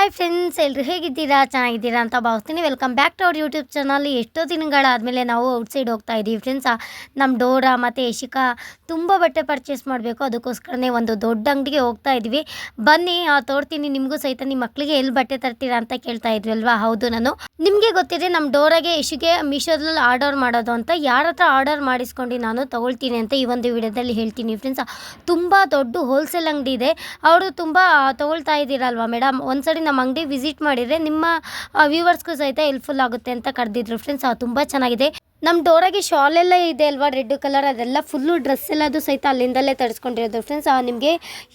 Hi friends ಎಲ್ಲರೂ ಹೇಗಿದ್ದೀರಾ? ಚೆನ್ನಾಗಿದ್ದೀರಾ ಅಂತ ಭಾವಿಸ್ತೀನಿ. ವೆಲ್ಕಮ್ ಬ್ಯಾಕ್ ಟು ಅವ್ರ ಯೂಟ್ಯೂಬ್ ಚಾನಲ್ ಎಷ್ಟೋ ದಿನಗಳಾದಮೇಲೆ ನಾವು ಔಟ್ಸೈಡ್ ಹೋಗ್ತಾ ಇದ್ದೀವಿ ಫ್ರೆಂಡ್ಸ್ ನಮ್ಮ ಡೋರಾ ಮತ್ತು ಯಶಿಕಾ ತುಂಬ ಬಟ್ಟೆ ಪರ್ಚೇಸ್ ಮಾಡಬೇಕು. ಅದಕ್ಕೋಸ್ಕರನೇ ಒಂದು ದೊಡ್ಡ ಅಂಗಡಿಗೆ ಹೋಗ್ತಾ ಇದ್ವಿ ಬನ್ನಿ ತೋರ್ತೀನಿ. ನಿಮಗೂ ಸಹಿತ ನಿಮ್ಮ ಮಕ್ಕಳಿಗೆ ಎಲ್ಲಿ ಬಟ್ಟೆ ತರ್ತೀರಾ ಅಂತ ಕೇಳ್ತಾ ಇದ್ವಿ ಅಲ್ವಾ? ಹೌದು, ನಾನು. ನಿಮಗೆ ಗೊತ್ತಿದೆ ನಮ್ಮ ಡೋರಾಗೆ ಯಶಿಗೆ ಮೀಶೋದಲ್ಲಿ ಆರ್ಡರ್ ಮಾಡೋದು ಅಂತ. ಯಾರ ಹತ್ರ ಆರ್ಡರ್ ಮಾಡಿಸ್ಕೊಂಡು ನಾನು ತೊಗೊಳ್ತೀನಿ ಅಂತ ಈ ಒಂದು ವಿಡಿಯೋದಲ್ಲಿ ಹೇಳ್ತೀನಿ ಫ್ರೆಂಡ್ಸ್ ತುಂಬ ದೊಡ್ಡ ಹೋಲ್ಸೇಲ್ ಅಂಗಡಿ ಇದೆ. ಅವರು ತುಂಬ ತೊಗೊಳ್ತಾ ಇದ್ದೀರಲ್ವಾ ಮೇಡಮ್ ಒಂದ್ಸರಿ ನಮ್ಮ ಅಂಗಡಿ ವಿಸಿಟ್ ಮಾಡಿದರೆ ನಿಮ್ಮ ವ್ಯೂವರ್ಸ್ಗೂ ಸಹಿತ ಹೆಲ್ಪ್ಫುಲ್ ಆಗುತ್ತೆ ಅಂತ ಕರೆದಿದ್ರು. ಫ್ರೆಂಡ್ಸ್ ತುಂಬ ಚೆನ್ನಾಗಿದೆ. ನಮ್ಮ ಡೋರಾಗೆ ಶಾಲ್ ಎಲ್ಲ ಇದೆ ಅಲ್ವಾ, ರೆಡ್ ಕಲರ್, ಅದೆಲ್ಲ ಫುಲ್ಲು ಡ್ರೆಸ್ ಎಲ್ಲ ಅದು ಸಹಿತ ಅಲ್ಲಿಂದಲೇ ತರಿಸ್ಕೊಂಡಿರೋದು ಫ್ರೆಂಡ್ಸ್ ನಿಮಗೆ